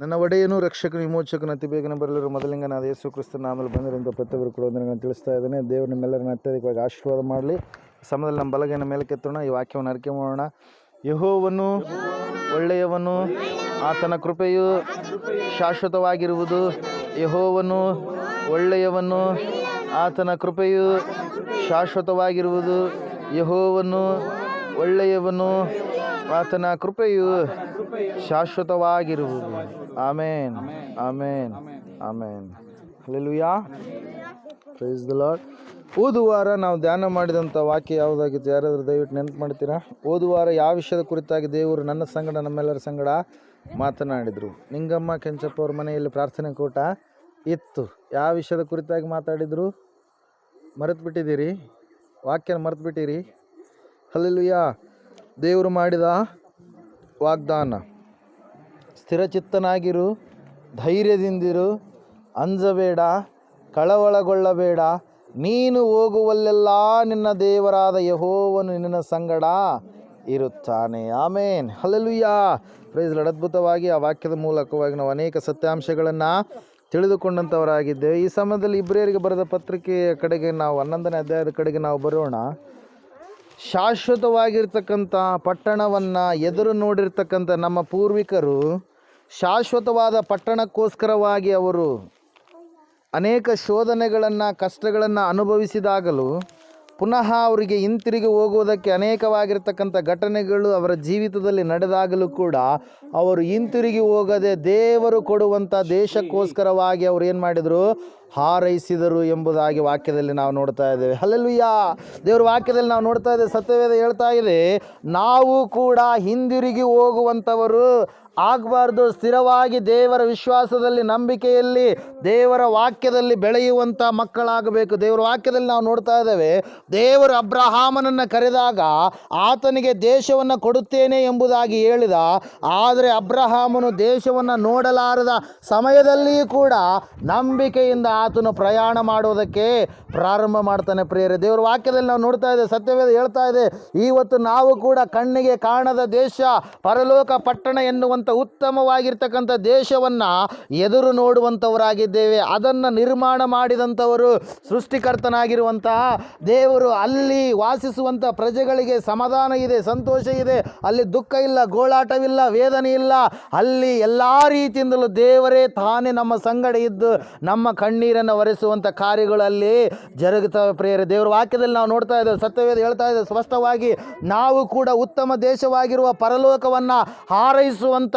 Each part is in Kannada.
ನನ್ನ ಒಡೆಯನು ರಕ್ಷಕನು ವಿಮೋಚಕನು ಅತಿ ಬೇಗನೆ ಬರಲಿರುವ ಮೊದಲಿಂಗನಾದ ಯೇಸು ಕ್ರಿಸ್ತನ ಆಮೇಲೆ ಬಂದಿರುವಂಥ ಪ್ರತಿಯೊಬ್ಬರು ಕೂಡ ನಾನು ತಿಳಿಸ್ತಾ ಇದ್ದೇನೆ. ದೇವರು ನಿಮ್ಮೆಲ್ಲರನ್ನ ಅತ್ಯಧಿಕವಾಗಿ ಆಶೀರ್ವಾದ ಮಾಡಲಿ. ಸಮಯದಲ್ಲಿ ನಮ್ಮ ಬಲಗೈನ ಮೇಲೆ ಕೆತ್ತೋಣ ಈ ವಾಕ್ಯವನ್ನು ಅರಿಕೆ ಮಾಡೋಣ. ಯಹೋವನ್ನು ಒಳ್ಳೆಯವನು. ಆತನ ಕೃಪೆಯು ಶಾಶ್ವತವಾಗಿರುವುದು. ಯಹೋವನು ಒಳ್ಳೆಯವನು. ಆತನ ಕೃಪೆಯು ಶಾಶ್ವತವಾಗಿರುವುದು. ಯಹೋವನು ಒಳ್ಳೆಯವನು. ಆತನ ಕೃಪೆಯು ಶಾಶ್ವತವಾಗಿರುವುದು. ಆಮೇನ್ ಆಮೇನ್ ಆಮೇನ್ ಹಲ್ಲೆಲೂಯಾ ಪ್ರೈಸ್ ದ ಲಾರ್ಡ್ ಓದುವಾರ ನಾವು ಧ್ಯಾನ ಮಾಡಿದಂಥ ವಾಕ್ಯ ಯಾವುದಾಗಿತ್ತು? ಯಾರಾದರೂ ದಯವಿಟ್ಟು ನೆನಪು ಮಾಡ್ತೀರಾ? ಓದುವಾರ ಯಾವ ವಿಷಯದ ಕುರಿತಾಗಿ ದೇವರು ನನ್ನ ಸಂಗಡ ನಮ್ಮೆಲ್ಲರ ಸಂಗಡ ಮಾತನಾಡಿದರು? ನಿಂಗಮ್ಮ ಕೆಂಚಪ್ಪ ಅವ್ರ ಮನೆಯಲ್ಲಿ ಪ್ರಾರ್ಥನೆ ಕೂಟ ಇತ್ತು. ಯಾವ ವಿಷಯದ ಕುರಿತಾಗಿ ಮಾತಾಡಿದರು? ಮರೆತು ಬಿಟ್ಟಿದ್ದೀರಿ ವಾಕ್ಯನ ಮರೆತು ಬಿಟ್ಟಿರಿ ಹಲ್ಲೆಲೂಯಾ ದೇವರು ಮಾಡಿದ ವಾಗ್ದಾನ. ಸ್ಥಿರಚಿತ್ತನಾಗಿರು, ಧೈರ್ಯದಿಂದಿರು. ಅಂಜಬೇಡ, ಕಳವಳಗೊಳ್ಳಬೇಡ. ನೀನು ಹೋಗುವಲ್ಲೆಲ್ಲ ನಿನ್ನ ದೇವರಾದ ಯಹೋವನು ನಿನ್ನ ಸಂಗಡ ಇರುತ್ತಾನೆ. ಆಮೇನ್. ಹಲಲುಯ್ಯ ಪ್ರೈಸ್. ಅದ್ಭುತವಾಗಿ ಆ ವಾಕ್ಯದ ಮೂಲಕವಾಗಿ ನಾವು ಅನೇಕ ಸತ್ಯಾಂಶಗಳನ್ನು ತಿಳಿದುಕೊಂಡಂಥವರಾಗಿದ್ದೇವೆ ಈ ಸಮಯದಲ್ಲಿ ಇಬ್ರಿಯರಿಗೆ ಬರೆದ ಪತ್ರಿಕೆಯ ಕಡೆಗೆ ನಾವು, ಹನ್ನೊಂದನೇ ಅಧ್ಯಾಯದ ಕಡೆಗೆ ನಾವು ಬರೋಣ. ಶಾಶ್ವತವಾಗಿರ್ತಕ್ಕಂಥ ಪಟ್ಟಣವನ್ನು ಎದುರು ನೋಡಿರ್ತಕ್ಕಂಥ ನಮ್ಮ ಪೂರ್ವಿಕರು ಶಾಶ್ವತವಾದ ಪಟ್ಟಣಕ್ಕೋಸ್ಕರವಾಗಿ ಅವರು ಅನೇಕ ಶೋಧನೆಗಳನ್ನು, ಕಷ್ಟಗಳನ್ನು ಅನುಭವಿಸಿದಾಗಲೂ ಪುನಃ ಅವರಿಗೆ ಹಿಂತಿರುಗಿ ಹೋಗುವುದಕ್ಕೆ ಅನೇಕವಾಗಿರ್ತಕ್ಕಂಥ ಘಟನೆಗಳು ಅವರ ಜೀವಿತದಲ್ಲಿ ನಡೆದಾಗಲೂ ಕೂಡ ಅವರು ಹಿಂತಿರುಗಿ ಹೋಗದೆ ದೇವರು ಕೊಡುವಂಥ ದೇಶಕ್ಕೋಸ್ಕರವಾಗಿ ಅವರು ಏನು ಮಾಡಿದರು ಹಾರೈಸಿದರು ಎಂಬುದಾಗಿ ವಾಕ್ಯದಲ್ಲಿ ನಾವು ನೋಡ್ತಾ ಇದ್ದೇವೆ. ಹಲ್ಲೆಲುಯ್ಯ! ದೇವರ ವಾಕ್ಯದಲ್ಲಿ ನಾವು ನೋಡ್ತಾ ಇದ್ದೇವೆ. ಸತ್ಯವೇದ ಹೇಳ್ತಾ ಇದೆ, ನಾವು ಕೂಡ ಹಿಂದಿರುಗಿ ಹೋಗುವಂಥವರು ಆಗಬಾರ್ದು. ಸ್ಥಿರವಾಗಿ ದೇವರ ವಿಶ್ವಾಸದಲ್ಲಿ, ನಂಬಿಕೆಯಲ್ಲಿ ದೇವರ ವಾಕ್ಯದಲ್ಲಿ ಬೆಳೆಯುವಂಥ ಮಕ್ಕಳಾಗಬೇಕು. ದೇವರ ವಾಕ್ಯದಲ್ಲಿ ನಾವು ನೋಡ್ತಾ ಇದ್ದೇವೆ, ದೇವರು ಅಬ್ರಹಾಮನನ್ನು ಕರೆದಾಗ ಆತನಿಗೆ ದೇಶವನ್ನು ಕೊಡುತ್ತೇನೆ ಎಂಬುದಾಗಿ ಹೇಳಿದ, ಆದರೆ ಅಬ್ರಹಾಮನು ದೇಶವನ್ನು ನೋಡಲಾರದ ಸಮಯದಲ್ಲಿಯೂ ಕೂಡ ನಂಬಿಕೆಯಿಂದ ಆತನು ಪ್ರಯಾಣ ಮಾಡುವುದಕ್ಕೆ ಪ್ರಾರಂಭ ಮಾಡ್ತಾನೆ ಪ್ರಿಯರೇ. ದೇವರ ವಾಕ್ಯದಲ್ಲಿ ನಾವು ನೋಡ್ತಾ ಇದ್ದೇವೆ, ಸತ್ಯವೇದ ಹೇಳ್ತಾ ಇದೆ ಇವತ್ತು ನಾವು ಕೂಡ ಕಣ್ಣಿಗೆ ಕಾಣದ ದೇಶ, ಪರಲೋಕ ಪಟ್ಟಣ ಎನ್ನುವಂಥ ಉತ್ತಮವಾಗಿರ್ತಕ್ಕಂಥ ದೇಶವನ್ನು ಎದುರು ನೋಡುವಂಥವರಾಗಿದ್ದೇವೆ. ಅದನ್ನು ನಿರ್ಮಾಣ ಮಾಡಿದಂಥವರು ಸೃಷ್ಟಿಕರ್ತನಾಗಿರುವಂತಹ ದೇವರು. ಅಲ್ಲಿ ವಾಸಿಸುವಂಥ ಪ್ರಜೆಗಳಿಗೆ ಸಮಾಧಾನ ಇದೆ, ಸಂತೋಷ ಇದೆ. ಅಲ್ಲಿ ದುಃಖ ಇಲ್ಲ, ಗೋಳಾಟವಿಲ್ಲ, ವೇದನೆ ಇಲ್ಲ. ಅಲ್ಲಿ ಎಲ್ಲ ರೀತಿಯಿಂದಲೂ ದೇವರೇ ತಾನೇ ನಮ್ಮ ಸಂಗಡ ಇದ್ದು ನಮ್ಮ ಕಣ್ಣೀರನ್ನು ಒರೆಸುವಂಥ ಕಾರ್ಯಗಳಲ್ಲಿ ಜರುಗುತ್ತವೆ ಪ್ರಿಯರೇ, ದೇವರ ವಾಕ್ಯದಲ್ಲಿ ನಾವು ನೋಡ್ತಾ ಇದ್ದೇವೆ, ಸತ್ಯವೇದ ಹೇಳ್ತಾ ಇದ್ದೇವೆ ಸ್ಪಷ್ಟವಾಗಿ ನಾವು ಕೂಡ ಉತ್ತಮ ದೇಶವಾಗಿರುವ ಪರಲೋಕವನ್ನು ಹಾರೈಸುವಂಥ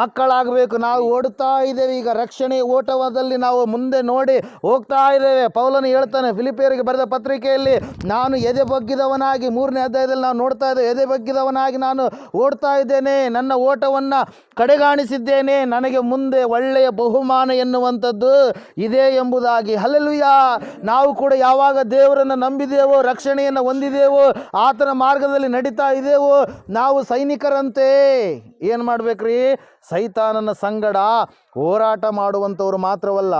ಮಕ್ಕಳಾಗಬೇಕು. ನಾವು ಓಡುತ್ತಾ ಇದ್ದೇವೆ, ಈಗ ರಕ್ಷಣೆ ಓಟವದಲ್ಲಿ ನಾವು ಮುಂದೆ ನೋಡಿ ಹೋಗ್ತಾ ಇದ್ದೇವೆ. ಪೌಲನು ಹೇಳ್ತಾನೆ ಫಿಲಿಪಿಯರಿಗೆ ಬರೆದ ಪತ್ರಿಕೆಯಲ್ಲಿ, ನಾನು ಎದೆ ಬಗ್ಗಿದವನಾಗಿ, ಮೂರನೇ ಅಧ್ಯಾಯದಲ್ಲಿ ನಾವು ನೋಡ್ತಾ ಇದ್ದೇವೆ, ಎದೆ ಬಗ್ಗಿದವನಾಗಿ ನಾನು ಓಡ್ತಾ ಇದ್ದೇನೆ, ನನ್ನ ಓಟವನ್ನು ಕಡೆಗಾಣಿಸಿದ್ದೇನೆ, ನನಗೆ ಮುಂದೆ ಒಳ್ಳೆಯ ಬಹುಮಾನ ಎನ್ನುವಂಥದ್ದು ಇದೆ ಎಂಬುದಾಗಿ. ಹಲಲುಯ ನಾವು ಕೂಡ ಯಾವಾಗ ದೇವರನ್ನು ನಂಬಿದೆವೋ, ರಕ್ಷಣೆಯನ್ನು ಹೊಂದಿದೆವೋ, ಆತನ ಮಾರ್ಗದಲ್ಲಿ ನಡೀತಾ ಇದ್ದೇವೋ ನಾವು ಸೈನಿಕರಂತೆ. ಏನು ಮಾಡ್ಬೇಕ್ರಿ? ಸೈತಾನನ ಸಂಗಡ ಹೋರಾಟ ಮಾಡುವಂಥವ್ರು ಮಾತ್ರವಲ್ಲ,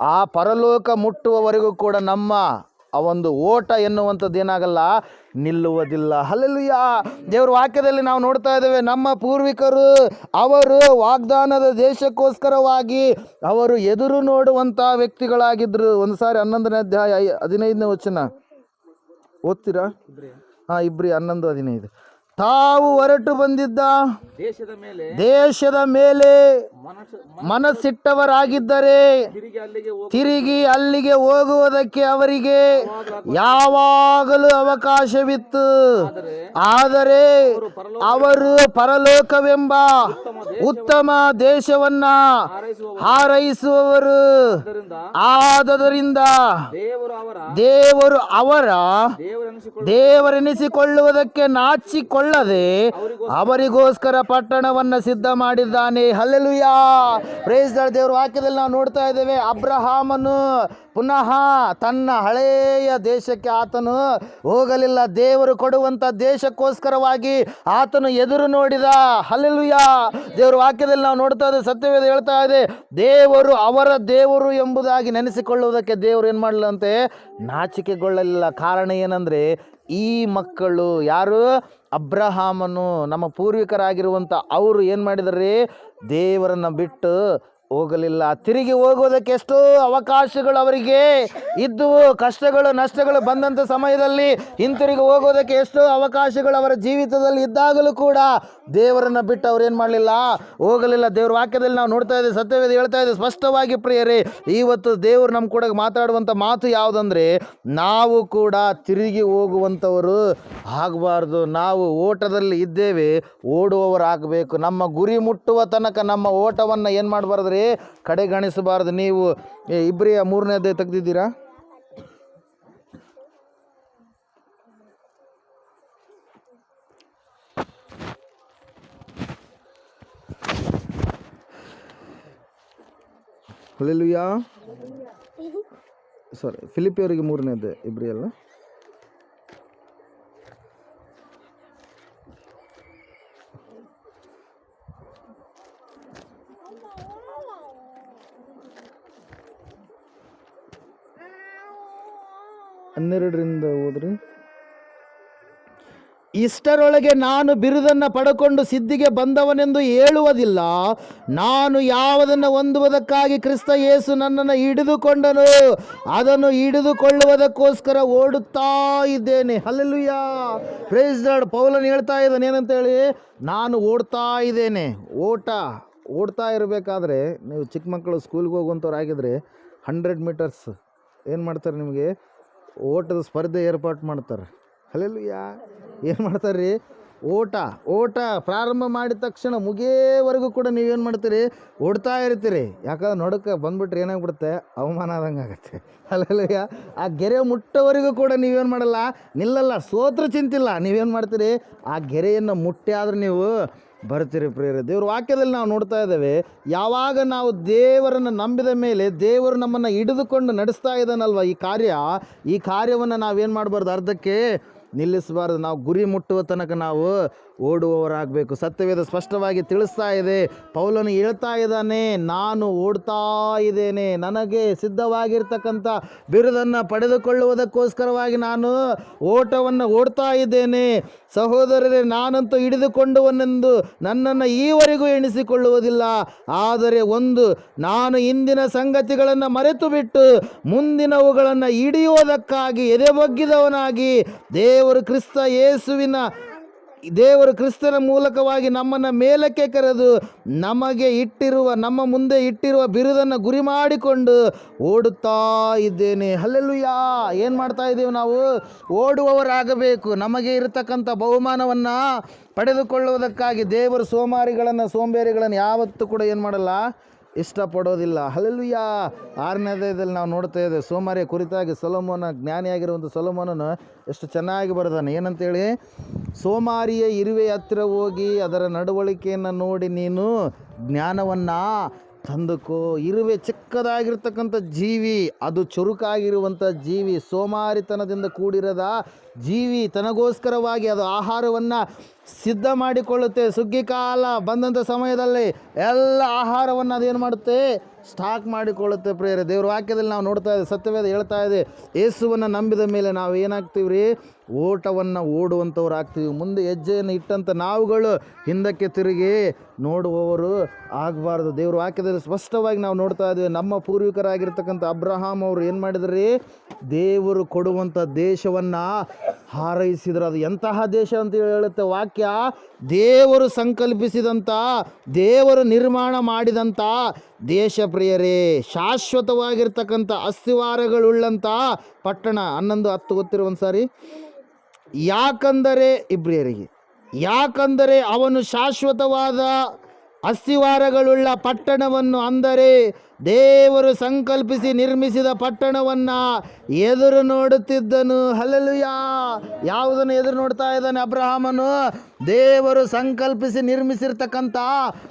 ಆ ಪರಲೋಕ ಮುಟ್ಟುವವರೆಗೂ ಕೂಡ ನಮ್ಮ ಆ ಒಂದು ಓಟ ಎನ್ನುವಂಥದ್ದು ಏನಾಗಲ್ಲ? ನಿಲ್ಲುವುದಿಲ್ಲ. ಹಲ್ಲೆಲುಯ್ಯ ದೇವರ ವಾಕ್ಯದಲ್ಲಿ ನಾವು ನೋಡ್ತಾ ಇದ್ದೇವೆ ನಮ್ಮ ಪೂರ್ವಿಕರು ಅವರು ವಾಗ್ದಾನದ ದೇಶಕ್ಕೋಸ್ಕರವಾಗಿ ಅವರು ಎದುರು ನೋಡುವಂಥ ವ್ಯಕ್ತಿಗಳಾಗಿದ್ದರು ಒಂದು ಸಾರಿ ಹನ್ನೊಂದನೇ ಅಧ್ಯಾಯ ಹದಿನೈದನೇ ವಚನ. ಓದ್ತೀರಾ? ಹಾಂ ಇಬ್ರಿ ಹನ್ನೊಂದು ಹದಿನೈದು. ತಾವು ಹೊರಟು ಬಂದಿದ್ದ ದೇಶದ ಮೇಲೆ ದೇಶದ ಮೇಲೆ ಮನಸ್ಸು ಮನಸ್ಸಿಟ್ಟವರಾಗಿದ್ದರೆ ತಿರುಗಿ ಅಲ್ಲಿಗೆ ಹೋಗುವುದಕ್ಕೆ ಅವರಿಗೆ ಯಾವಾಗಲೂ ಅವಕಾಶವಿತ್ತು. ಆದರೆ ಅವರು ಪರಲೋಕವೆಂಬ ಉತ್ತಮ ದೇಶವನ್ನ ಹಾರೈಸುವವರು. ಆದದರಿಂದ ದೇವರು ಅವರ ದೇವರೆನಿಸಿಕೊಳ್ಳುವುದಕ್ಕೆ ಅವರ ನಾಚಿಕೊಳ್ಳದೆ ಅವರಿಗೋಸ್ಕರ ಪಟ್ಟಣವನ್ನ ಸಿದ್ಧ ಮಾಡಿದ್ದಾನೆ. ಹಲ್ಲೆಲುಯಾ. ಪ್ರೇಸ್ ದೇವರ ವಾಕ್ಯದಲ್ಲಿ ನಾವು ನೋಡ್ತಾ ಇದ್ದೇವೆ. ಅಬ್ರಹಾಮನು ಪುನಃ ತನ್ನ ಹಳೆಯ ದೇಶಕ್ಕೆ ಆತನು ಹೋಗಲಿಲ್ಲ. ದೇವರು ಕೊಡುವಂಥ ದೇಶಕ್ಕೋಸ್ಕರವಾಗಿ ಆತನು ಎದುರು ನೋಡಿದ ಹಲ್ಲೆಲುಯಾ. ದೇವರ ವಾಕ್ಯದಲ್ಲಿ ನಾವು ನೋಡ್ತಾ ಇದ್ದೇವೆ, ಸತ್ಯವೇದ ಹೇಳ್ತಾ ಇದೆ, ದೇವರು ಅವರ ದೇವರು ಎಂಬುದಾಗಿ ನೆನೆಸಿಕೊಳ್ಳುವುದಕ್ಕೆ ದೇವರು ಏನು ಮಾಡಲಂತೆ ನಾಚಿಕೆಗೊಳ್ಳಲಿಲ್ಲ. ಕಾರಣ ಏನಂದರೆ ಈ ಮಕ್ಕಳು ಯಾರು? ಅಬ್ರಹಾಮನು ನಮ್ಮ ಪೂರ್ವಿಕರಾಗಿರುವಂಥ ಅವರು ಏನು ಮಾಡಿದಾರೆ? ದೇವರನ್ನು ಬಿಟ್ಟು ಹೋಗಲಿಲ್ಲ. ತಿರುಗಿ ಹೋಗೋದಕ್ಕೆ ಎಷ್ಟೋ ಅವಕಾಶಗಳು ಅವರಿಗೆ ಇದ್ದುವು. ಕಷ್ಟಗಳು, ನಷ್ಟಗಳು ಬಂದಂಥ ಸಮಯದಲ್ಲಿ ಹಿಂತಿರುಗಿ ಹೋಗೋದಕ್ಕೆ ಎಷ್ಟೋ ಅವಕಾಶಗಳು ಅವರ ಜೀವಿತದಲ್ಲಿ ಇದ್ದಾಗಲೂ ಕೂಡ ದೇವರನ್ನು ಬಿಟ್ಟು ಅವ್ರು ಏನು ಮಾಡಲಿಲ್ಲ? ಹೋಗಲಿಲ್ಲ. ದೇವ್ರ ವಾಕ್ಯದಲ್ಲಿ ನಾವು ನೋಡ್ತಾ ಇದ್ದೀವಿ ಸತ್ಯವೇದ ಹೇಳ್ತಾ ಇದ್ದೀವಿ ಸ್ಪಷ್ಟವಾಗಿ ಪ್ರಿಯರೇ, ಇವತ್ತು ದೇವರು ನಮ್ಮ ಕೂಡ ಮಾತಾಡುವಂಥ ಮಾತು ಯಾವುದಂದ್ರೆ, ನಾವು ಕೂಡ ತಿರುಗಿ ಹೋಗುವಂಥವರು ಆಗಬಾರ್ದು. ನಾವು ಓಟದಲ್ಲಿ ಇದ್ದೇವೆ. ಓಡುವವರಾಗಬೇಕು. ನಮ್ಮ ಗುರಿ ಮುಟ್ಟುವ ತನಕ ನಮ್ಮ ಓಟವನ್ನು ಏನು ಮಾಡಬಾರ್ದು ರೀ ಕಡೆಗಣಿಸಬಾರ್ದು. ನೀವು ಏ, ಇಬ್ರಿಯ ಮೂರನೇದೇ ತೆಗ್ದಿದ್ದೀರಾ? ಅಲ್ಲೆಲ್ಲುಯ್ಯ ಸಾರಿ ಫಿಲಿಪಿಯವರಿಗೆ ಮೂರನೇದು ಇಬ್ಬರಿ ಅಲ್ಲ? ಹನ್ನೆರಡರಿಂದ ಹೋದ್ರಿ. ಇಷ್ಟರೊಳಗೆ ನಾನು ಬಿರುದನ್ನು ಪಡಕೊಂಡು ಸಿದ್ಧಿಗೆ ಬಂದವನೆಂದು ಹೇಳುವುದಿಲ್ಲ. ನಾನು ಯಾವುದನ್ನು ಹೊಂದುವುದಕ್ಕಾಗಿ ಕ್ರಿಸ್ತ ಯೇಸು ನನ್ನನ್ನು ಹಿಡಿದುಕೊಂಡನು, ಅದನ್ನು ಹಿಡಿದುಕೊಳ್ಳುವುದಕ್ಕೋಸ್ಕರ ಓಡುತ್ತಾ ಇದ್ದೇನೆ. ಅಲ್ಲೆಲ್ಲುಯ್ಯ ಪ್ರೈಸ್ ಲಾರ್ಡ್ ಪೌಲನ್ ಹೇಳ್ತಾ ಇದ್ದಾನೆ ಏನಂತ ಹೇಳಿ ನಾನು ಓಡ್ತಾ ಇದ್ದೇನೆ. ಓಟ, ಓಡ್ತಾ ಇರಬೇಕಾದ್ರೆ ನೀವು ಚಿಕ್ಕ ಮಕ್ಕಳು ಸ್ಕೂಲ್ಗೆ ಹೋಗುವಂಥವ್ರು ಆಗಿದ್ರೆ ಹಂಡ್ರೆಡ್ ಮೀಟರ್ಸ್ ಏನು ಮಾಡ್ತಾರೆ ನಿಮಗೆ? ಓಟದ ಸ್ಪರ್ಧೆ ಏರ್ಪಾಟ್ ಮಾಡ್ತಾರೆ. ಅಲ್ಲೆಲ್ಲುಯ್ಯ ಏನು ಮಾಡ್ತಾರೆ ರೀ ಓಟ ಓಟ ಪ್ರಾರಂಭ ಮಾಡಿದ ತಕ್ಷಣ ಮುಗಿಯೋವರೆಗೂ ಕೂಡ ನೀವೇನು ಮಾಡ್ತೀರಿ? ಓಡ್ತಾ ಇರ್ತೀರಿ. ಯಾಕಂದ್ರೆ ನೋಡೋಕೆ ಬಂದ್ಬಿಟ್ರೆ ಏನಾಗ್ಬಿಡುತ್ತೆ? ಅವಮಾನ ಆದಂಗೆ ಆಗುತ್ತೆ. ಅಲ್ಲೆಲ್ಲ ಆ ಗೆರೆ ಮುಟ್ಟೋವರೆಗೂ ಕೂಡ ನೀವೇನು ಮಾಡಲ್ಲ? ನಿಲ್ಲಲ್ಲ, ಸೋತ್ರ ಚಿಂತಿಲ್ಲ. ನೀವೇನು ಮಾಡ್ತೀರಿ? ಆ ಗೆರೆಯನ್ನು ಮುಟ್ಟಿ ಆದ್ರೆ ನೀವು ಬರ್ತೀರಿ ಪ್ರಿಯರೇ. ದೇವ್ರ ವಾಕ್ಯದಲ್ಲಿ ನಾವು ನೋಡ್ತಾ ಇದ್ದೇವೆ, ಯಾವಾಗ ನಾವು ದೇವರನ್ನು ನಂಬಿದ ಮೇಲೆ ದೇವರು ನಮ್ಮನ್ನು ಹಿಡಿದುಕೊಂಡು ನಡೆಸ್ತಾ ಇದ್ದಾನಲ್ವ ಈ ಕಾರ್ಯ? ಈ ಕಾರ್ಯವನ್ನು ನಾವೇನು ಮಾಡಬಾರ್ದು? ಅರ್ಧಕ್ಕೆ ನಿಲ್ಲಿಸಬಾರ್ದು. ನಾವು ಗುರಿ ಮುಟ್ಟುವ ತನಕ ನಾವು ಓಡುವವರಾಗಬೇಕು. ಸತ್ಯವೇದ ಸ್ಪಷ್ಟವಾಗಿ ತಿಳಿಸ್ತಾ ಇದೆ. ಪೌಲನು ಹೇಳ್ತಾ ಇದ್ದಾನೆ, ನಾನು ಓಡ್ತಾ ಇದ್ದೇನೆ. ನನಗೆ ಸಿದ್ಧವಾಗಿರ್ತಕ್ಕಂಥ ಬಿರುದನ್ನು ಪಡೆದುಕೊಳ್ಳುವುದಕ್ಕೋಸ್ಕರವಾಗಿ ನಾನು ಓಟವನ್ನು ಓಡ್ತಾ ಇದ್ದೇನೆ. ಸಹೋದರರೇ, ನಾನಂತೂ ಹಿಡಿದುಕೊಂಡುವನೆಂದು ನನ್ನನ್ನು ಈವರೆಗೂ ಎಣಿಸಿಕೊಳ್ಳುವುದಿಲ್ಲ. ಆದರೆ ಒಂದು, ನಾನು ಇಂದಿನ ಸಂಗತಿಗಳನ್ನು ಮರೆತು ಬಿಟ್ಟು ಮುಂದಿನವುಗಳನ್ನು ಹಿಡಿಯುವುದಕ್ಕಾಗಿ ಎದೆಬೊಗ್ಗಿದವನಾಗಿ ದೇವರು ಕ್ರಿಸ್ತ ಯೇಸುವಿನ ದೇವರು ಕ್ರಿಸ್ತನ ಮೂಲಕವಾಗಿ ನಮ್ಮನ್ನು ಮೇಲಕ್ಕೆ ಕರೆದು ನಮಗೆ ಇಟ್ಟಿರುವ, ನಮ್ಮ ಮುಂದೆ ಇಟ್ಟಿರುವ ಬಿರುದನ್ನು ಗುರಿ ಮಾಡಿಕೊಂಡು ಓಡುತ್ತಾ ಇದ್ದೇನೆ. ಅಲ್ಲೆಲ್ಲುಯ್ಯ ಏನು ಮಾಡ್ತಾ ಇದ್ದೀವಿ ನಾವು? ಓಡುವವರಾಗಬೇಕು. ನಮಗೆ ಇರತಕ್ಕಂಥ ಬಹುಮಾನವನ್ನು ಪಡೆದುಕೊಳ್ಳುವುದಕ್ಕಾಗಿ ದೇವರು ಸೋಮಾರಿಗಳನ್ನು, ಸೋಂಬೇರಿಗಳನ್ನು ಯಾವತ್ತೂ ಕೂಡ ಏನು ಮಾಡಲ್ಲ? ಇಷ್ಟಪಡೋದಿಲ್ಲ. ಹಲಲುಯ್ಯ ಆರನೇ ಅಧ್ಯಾಯದಲ್ಲಿ ನಾವು ನೋಡ್ತಾ ಇದ್ದೇವೆ, ಸೋಮಾರಿಯ ಕುರಿತಾಗಿ ಸೊಲೋಮೋನ ಜ್ಞಾನಿಯಾಗಿರುವಂಥ ಸೊಲೋಮೋನನು ಎಷ್ಟು ಚೆನ್ನಾಗಿ ಬರೆದಾನೆ. ಏನಂತೇಳಿ? ಸೋಮಾರಿಯ ಇರುವೆ ಹತ್ತಿರ ಹೋಗಿ ಅದರ ನಡವಳಿಕೆಯನ್ನು ನೋಡಿ ನೀನು ಜ್ಞಾನವನ್ನು ತಂದುಕೋ. ಇರುವೆ ಚಿಕ್ಕದಾಗಿರ್ತಕ್ಕಂಥ ಜೀವಿ, ಅದು ಚುರುಕಾಗಿರುವಂಥ ಜೀವಿ, ಸೋಮಾರಿತನದಿಂದ ಕೂಡಿರದ ಜೀವಿ ತನಗೋಸ್ಕರವಾಗಿ ಅದು ಆಹಾರವನ್ನು ಸಿದ್ಧ ಮಾಡಿಕೊಳ್ಳುತ್ತೆ. ಸುಗ್ಗಿ ಕಾಲ ಬಂದಂಥ ಸಮಯದಲ್ಲಿ ಎಲ್ಲ ಆಹಾರವನ್ನು ಅದೇನು ಮಾಡುತ್ತೆ? ಸ್ಟಾಕ್ ಮಾಡಿಕೊಳ್ಳುತ್ತೆ ಪ್ರೇರೆ ದೇವ್ರ ವಾಕ್ಯದಲ್ಲಿ ನಾವು ನೋಡ್ತಾ ಇದ್ದೀವಿ ಸತ್ಯವೇದ ಹೇಳ್ತಾ ಇದೆ, ಏಸುವನ್ನು ನಂಬಿದ ಮೇಲೆ ನಾವು ಏನಾಗ್ತೀವಿ ರೀ ಓಟವನ್ನು ಓಡುವಂಥವ್ರು ಆಗ್ತೀವಿ ಮುಂದೆ ಹೆಜ್ಜೆಯನ್ನು ಇಟ್ಟಂಥ ನಾವುಗಳು ಹಿಂದಕ್ಕೆ ತಿರುಗಿ ನೋಡುವವರು ಆಗಬಾರ್ದು. ದೇವರು ವಾಕ್ಯದಲ್ಲಿ ಸ್ಪಷ್ಟವಾಗಿ ನಾವು ನೋಡ್ತಾ ಇದ್ದೀವಿ. ನಮ್ಮ ಪೂರ್ವಿಕರಾಗಿರ್ತಕ್ಕಂಥ ಅಬ್ರಹಾಮ್ ಅವರು ಏನು ಮಾಡಿದ್ರಿ? ದೇವರು ಕೊಡುವಂಥ ದೇಶವನ್ನು ಹಾರೈಸಿದ್ರು. ಅದು ಎಂತಹ ದೇಶ ಅಂತ ಹೇಳುತ್ತೆ ವಾಕ್ಯ? ದೇವರು ಸಂಕಲ್ಪಿಸಿದಂಥ, ದೇವರು ನಿರ್ಮಾಣ ಮಾಡಿದಂಥ ದೇಶ ಪ್ರಿಯರೇ ಶಾಶ್ವತವಾಗಿರ್ತಕ್ಕಂಥ ಅಸ್ಥಿವಾರಗಳುಳ್ಳಂಥ ಪಟ್ಟಣ ಹನ್ನೊಂದು ಹತ್ತು ಒಂದು ಸಾರಿ ಯಾಕಂದರೆ ಇಬ್ರಿಯರಿಗೆ. ಯಾಕಂದರೆ ಅವನು ಶಾಶ್ವತವಾದ ಅಸ್ಥಿವಾರಗಳುಳ್ಳ ಪಟ್ಟಣವನ್ನು ಅಂದರೆ ದೇವರು ಸಂಕಲ್ಪಿಸಿ ನಿರ್ಮಿಸಿದ ಪಟ್ಟಣವನ್ನು ಎದುರು ನೋಡುತ್ತಿದ್ದನು. ಹಲಲುಯಾ ಯಾವುದನ್ನು ಎದುರು ನೋಡ್ತಾ ಇದ್ದಾನೆ ಅಬ್ರಹಾಮನು? ದೇವರು ಸಂಕಲ್ಪಿಸಿ ನಿರ್ಮಿಸಿರ್ತಕ್ಕಂಥ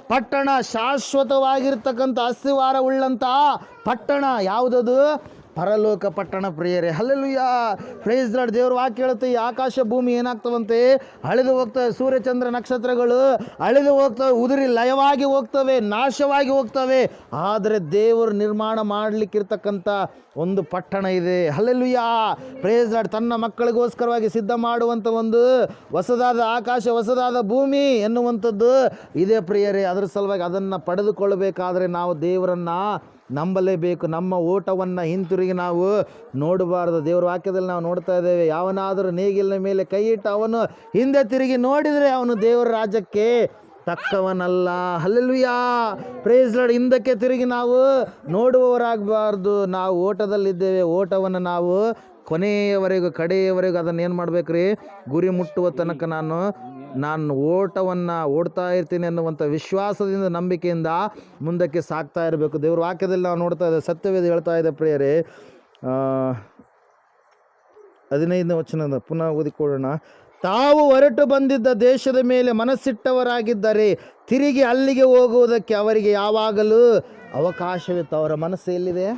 ಪಟ್ಟಣ, ಶಾಶ್ವತವಾಗಿರ್ತಕ್ಕಂಥ ಅಸ್ಥಿವಾರ ಉಳ್ಳಂಥ ಪಟ್ಟಣ ಯಾವುದದು? ಪರಲೋಕ ಪಟ್ಟಣ ಪ್ರಿಯರೇ ಹಲ್ಲೆಲುಯ್ಯ ಪ್ರೈಸ್ ದಾಡ್ ದೇವ್ರ ವಾಕ್ಯ ಹೇಳುತ್ತೆ ಈ ಆಕಾಶ ಭೂಮಿ ಏನಾಗ್ತವಂತೆ? ಅಳಿದು ಹೋಗ್ತವೆ ಸೂರ್ಯಚಂದ್ರ ನಕ್ಷತ್ರಗಳು, ಅಳಿದು ಹೋಗ್ತವೆ ಉದುರಿ ಲಯವಾಗಿ ಹೋಗ್ತವೆ, ನಾಶವಾಗಿ ಹೋಗ್ತವೆ. ಆದರೆ ದೇವರು ನಿರ್ಮಾಣ ಮಾಡಲಿಕ್ಕಿರ್ತಕ್ಕಂಥ ಒಂದು ಪಟ್ಟಣ ಇದೆ. ಹಲ್ಲೆಲ್ಲುಯ್ಯ ಪ್ರೇಸ್ ಲಾರ್ಡ್ ತನ್ನ ಮಕ್ಕಳಿಗೋಸ್ಕರವಾಗಿ ಸಿದ್ಧ ಮಾಡುವಂಥ ಒಂದು ಹೊಸದಾದ ಆಕಾಶ, ಹೊಸದಾದ ಭೂಮಿ ಎನ್ನುವಂಥದ್ದು ಇದೇ ಪ್ರಿಯರೇ. ಅದರ ಸಲುವಾಗಿ ಅದನ್ನು ಪಡೆದುಕೊಳ್ಳಬೇಕಾದ್ರೆ ನಾವು ದೇವರನ್ನು ನಂಬಲೇಬೇಕು. ನಮ್ಮ ಓಟವನ್ನು ಹಿಂತಿರುಗಿ ನಾವು ನೋಡಬಾರ್ದು. ದೇವರ ವಾಕ್ಯದಲ್ಲಿ ನಾವು ನೋಡ್ತಾ ಇದ್ದೇವೆ, ಯಾವನಾದರೂ ನೇಗಿಲಿನ ಮೇಲೆ ಕೈ ಇಟ್ಟು ಅವನು ಹಿಂದೆ ತಿರುಗಿ ನೋಡಿದರೆ ಅವನು ದೇವರ ರಾಜ್ಯಕ್ಕೆ ತಕ್ಕವನಲ್ಲ. ಹಲ್ಲೆಲುಯಾ. ಪ್ರೇಸ್ ಲಾರ್ಡ್ ಹಿಂದಕ್ಕೆ ತಿರುಗಿ ನಾವು ನೋಡುವವರಾಗಬಾರ್ದು. ನಾವು ಓಟದಲ್ಲಿದ್ದೇವೆ. ಓಟವನ್ನು ನಾವು ಕೊನೆಯವರೆಗೂ, ಕಡೆಯವರೆಗೂ ಅದನ್ನು ಏನು ಮಾಡ್ಬೇಕ್ರಿ? ಗುರಿ ಮುಟ್ಟುವ ತನಕ ನಾನು ನಾನು ಓಟವನ್ನು ಓಡ್ತಾ ಇರ್ತೀನಿ ಅನ್ನುವಂಥ ವಿಶ್ವಾಸದಿಂದ, ನಂಬಿಕೆಯಿಂದ ಮುಂದಕ್ಕೆ ಸಾಗ್ತಾ ಇರಬೇಕು. ದೇವ್ರ ವಾಕ್ಯದಲ್ಲಿ ನಾವು ನೋಡ್ತಾ ಇದ್ದೇವೆ, ಸತ್ಯವೇದ ಹೇಳ್ತಾ ಇದೆ ಪ್ರಿಯರೇ. ಹದಿನೈದನೇ ವಚನದ ಪುನಃ ಓದಿಕೊಳ್ಳೋಣ. ತಾವು ಹೊರಟು ಬಂದಿದ್ದ ದೇಶದ ಮೇಲೆ ಮನಸ್ಸಿಟ್ಟವರಾಗಿದ್ದರೆ ತಿರುಗಿ ಅಲ್ಲಿಗೆ ಹೋಗುವುದಕ್ಕೆ ಅವರಿಗೆ ಯಾವಾಗಲೂ ಅವಕಾಶವಿತ್ತು. ಅವರ ಮನಸ್ಸು ಎಲ್ಲಿದೆ?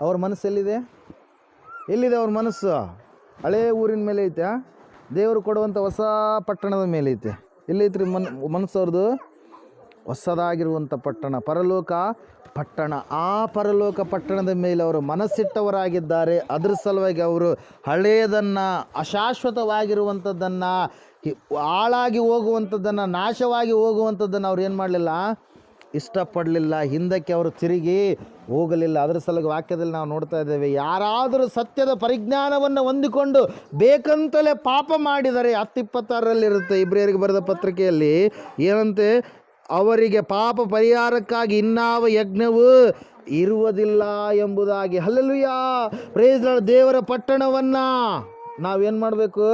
ಅವ್ರ ಮನಸ್ಸು ಎಲ್ಲಿದೆ? ಎಲ್ಲಿದೆ ಅವ್ರ ಮನಸ್ಸು? ಹಳೇ ಊರಿನ ಮೇಲೆ ಐತೆ? ದೇವರು ಕೊಡುವಂಥ ಹೊಸ ಪಟ್ಟಣದ ಮೇಲೆ ಐತೆ. ಎಲ್ಲೈತ್ರಿ ಮನ್ ಮನಸ್ಸು ಹೊಸದಾಗಿರುವಂಥ ಪಟ್ಟಣ, ಪರಲೋಕ ಪಟ್ಟಣ. ಆ ಪರಲೋಕ ಪಟ್ಟಣದ ಮೇಲೆ ಅವರು ಮನಸ್ಸಿಟ್ಟವರಾಗಿದ್ದಾರೆ. ಅದರ ಸಲುವಾಗಿ ಅವರು ಹಳೆಯದನ್ನು ಅಶಾಶ್ವತವಾಗಿರುವಂಥದ್ದನ್ನು ಹಾಳಾಗಿ ಹೋಗುವಂಥದ್ದನ್ನು, ನಾಶವಾಗಿ ಹೋಗುವಂಥದ್ದನ್ನು ಅವ್ರು ಏನು ಮಾಡಲಿಲ್ಲ? ಇಷ್ಟಪಡಲಿಲ್ಲ. ಹಿಂದಕ್ಕೆ ಅವರು ತಿರುಗಿ ಹೋಗಲಿಲ್ಲ. ಅದರ ಸಲುವಾಗಿ ವಾಕ್ಯದಲ್ಲಿ ನಾವು ನೋಡ್ತಾ ಇದ್ದೇವೆ, ಯಾರಾದರೂ ಸತ್ಯದ ಪರಿಜ್ಞಾನವನ್ನು ಹೊಂದಿಕೊಂಡು ಬೇಕಂತಲೇ ಪಾಪ ಮಾಡಿದರೆ ಹತ್ತಿಪ್ಪತ್ತಾರರಲ್ಲಿರುತ್ತೆ. ಇಬ್ರಿಯರಿಗೆ ಬರೆದ ಪತ್ರಿಕೆಯಲ್ಲಿ ಏನಂತೆ? ಅವರಿಗೆ ಪಾಪ ಪರಿಹಾರಕ್ಕಾಗಿ ಇನ್ನಾವ ಯಜ್ಞವು ಇರುವುದಿಲ್ಲ ಎಂಬುದಾಗಿ. ಅಲ್ಲಲುಯ್ಯ ಲಾರ್ಡ್, ದೇವರ ಪಟ್ಟಣವನ್ನು ನಾವೇನು ಮಾಡಬೇಕು?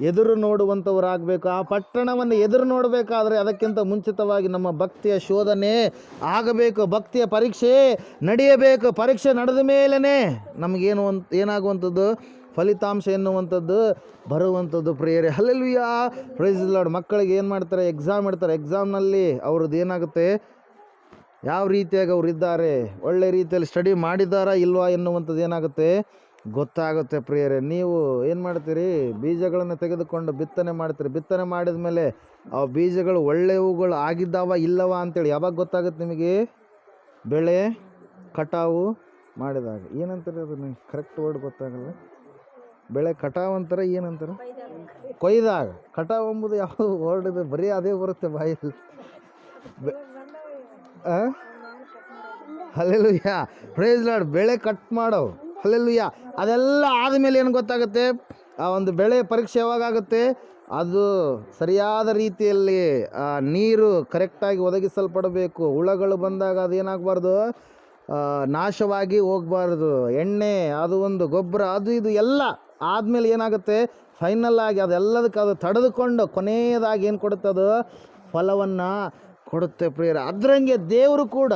ಎದುರು ನೋಡುವಂಥವರಾಗಬೇಕು ಆ ಪಟ್ಟಣವನ್ನು ಎದುರು ನೋಡಬೇಕಾದ್ರೆ ಅದಕ್ಕಿಂತ ಮುಂಚಿತವಾಗಿ ನಮ್ಮ ಭಕ್ತಿಯ ಶೋಧನೆ ಆಗಬೇಕು. ಭಕ್ತಿಯ ಪರೀಕ್ಷೆ ನಡೆಯಬೇಕು. ಪರೀಕ್ಷೆ ನಡೆದ ಮೇಲೇ ನಮಗೇನು ಅಂತ ಏನಾಗುವಂಥದ್ದು? ಫಲಿತಾಂಶ ಎನ್ನುವಂಥದ್ದು ಬರುವಂಥದ್ದು ಪ್ರೇಯರೆ. ಹಲ್ಲೆಲುಯ್ಯ ಪ್ರೈಸ್ ಲಾರ್ಡ್ ಮಕ್ಕಳಿಗೆ ಏನು ಮಾಡ್ತಾರೆ? ಎಕ್ಸಾಮ್ ಇಡ್ತಾರೆ. ಎಕ್ಸಾಮ್ನಲ್ಲಿ ಅವ್ರದ್ದು ಏನಾಗುತ್ತೆ? ಯಾವ ರೀತಿಯಾಗಿ ಅವ್ರು ಇದ್ದಾರೆ? ಒಳ್ಳೆ ರೀತಿಯಲ್ಲಿ ಸ್ಟಡಿ ಮಾಡಿದ್ದಾರಾ ಇಲ್ವಾ ಎನ್ನುವಂಥದ್ದು ಏನಾಗುತ್ತೆ? ಗೊತ್ತಾಗುತ್ತೆ ಪ್ರಿಯರೇ. ನೀವು ಏನು ಮಾಡ್ತೀರಿ? ಬೀಜಗಳನ್ನು ತೆಗೆದುಕೊಂಡು ಬಿತ್ತನೆ ಮಾಡ್ತೀರಿ. ಬಿತ್ತನೆ ಮಾಡಿದ ಮೇಲೆ ಆ ಬೀಜಗಳು ಒಳ್ಳೆಯವುಗಳು ಆಗಿದ್ದಾವ ಇಲ್ಲವ ಅಂತೇಳಿ ಯಾವಾಗ ಗೊತ್ತಾಗುತ್ತೆ ನಿಮಗೆ? ಬೆಳೆ ಕಟಾವು ಮಾಡಿದಾಗ. ಏನಂತಾರೆ ಅದು ಕರೆಕ್ಟ್ ವರ್ಡ್ ಗೊತ್ತಾಗಲ್ಲ. ಬೆಳೆ ಕಟಾವ್ ಅಂತಾರೆ ಏನಂತಾರೆ? ಕೊಯ್ದಾಗ. ಕಟಾವು ಎಂಬುದು ಯಾವುದು ವರ್ಡ್ ಇದೆ? ಬರೀ ಅದೇ ಬರುತ್ತೆ ಬಾಯಲ್ಲಿ. ಅಲ್ಲೆಲ್ಲಯಾ ಪ್ರೇಜ್ ಲಾಡ್ ಬೆಳೆ ಕಟ್ ಮಾಡೋ. ಹಲ್ಲೆಲುಯ್ಯ ಅದೆಲ್ಲ ಆದಮೇಲೆ ಏನು ಗೊತ್ತಾಗುತ್ತೆ? ಆ ಒಂದು ಬೆಳೆ ಪರೀಕ್ಷೆ ಯಾವಾಗುತ್ತೆ ಅದು ಸರಿಯಾದ ರೀತಿಯಲ್ಲಿ, ಆ, ನೀರು ಕರೆಕ್ಟಾಗಿ ಒದಗಿಸಲ್ಪಡಬೇಕು. ಹುಳಗಳು ಬಂದಾಗ ಅದೇನಾಗಬಾರ್ದು ನಾಶವಾಗಿ ಹೋಗಬಾರ್ದು. ಎಣ್ಣೆ, ಅದು ಒಂದು ಗೊಬ್ಬರ, ಅದು ಇದು ಎಲ್ಲ ಆದಮೇಲೆ ಏನಾಗುತ್ತೆ? ಫೈನಲ್ ಆಗಿ ಅದೆಲ್ಲದಕ್ಕೆ ಅದು ತಡೆದುಕೊಂಡು ಕೊನೆಯದಾಗಿ ಏನು ಕೊಡುತ್ತೆ ಅದು? ಫಲವನ್ನು ಕೊಡುತ್ತೆ ಪ್ರಿಯರ. ಅದರಂಗೆ ದೇವರು ಕೂಡ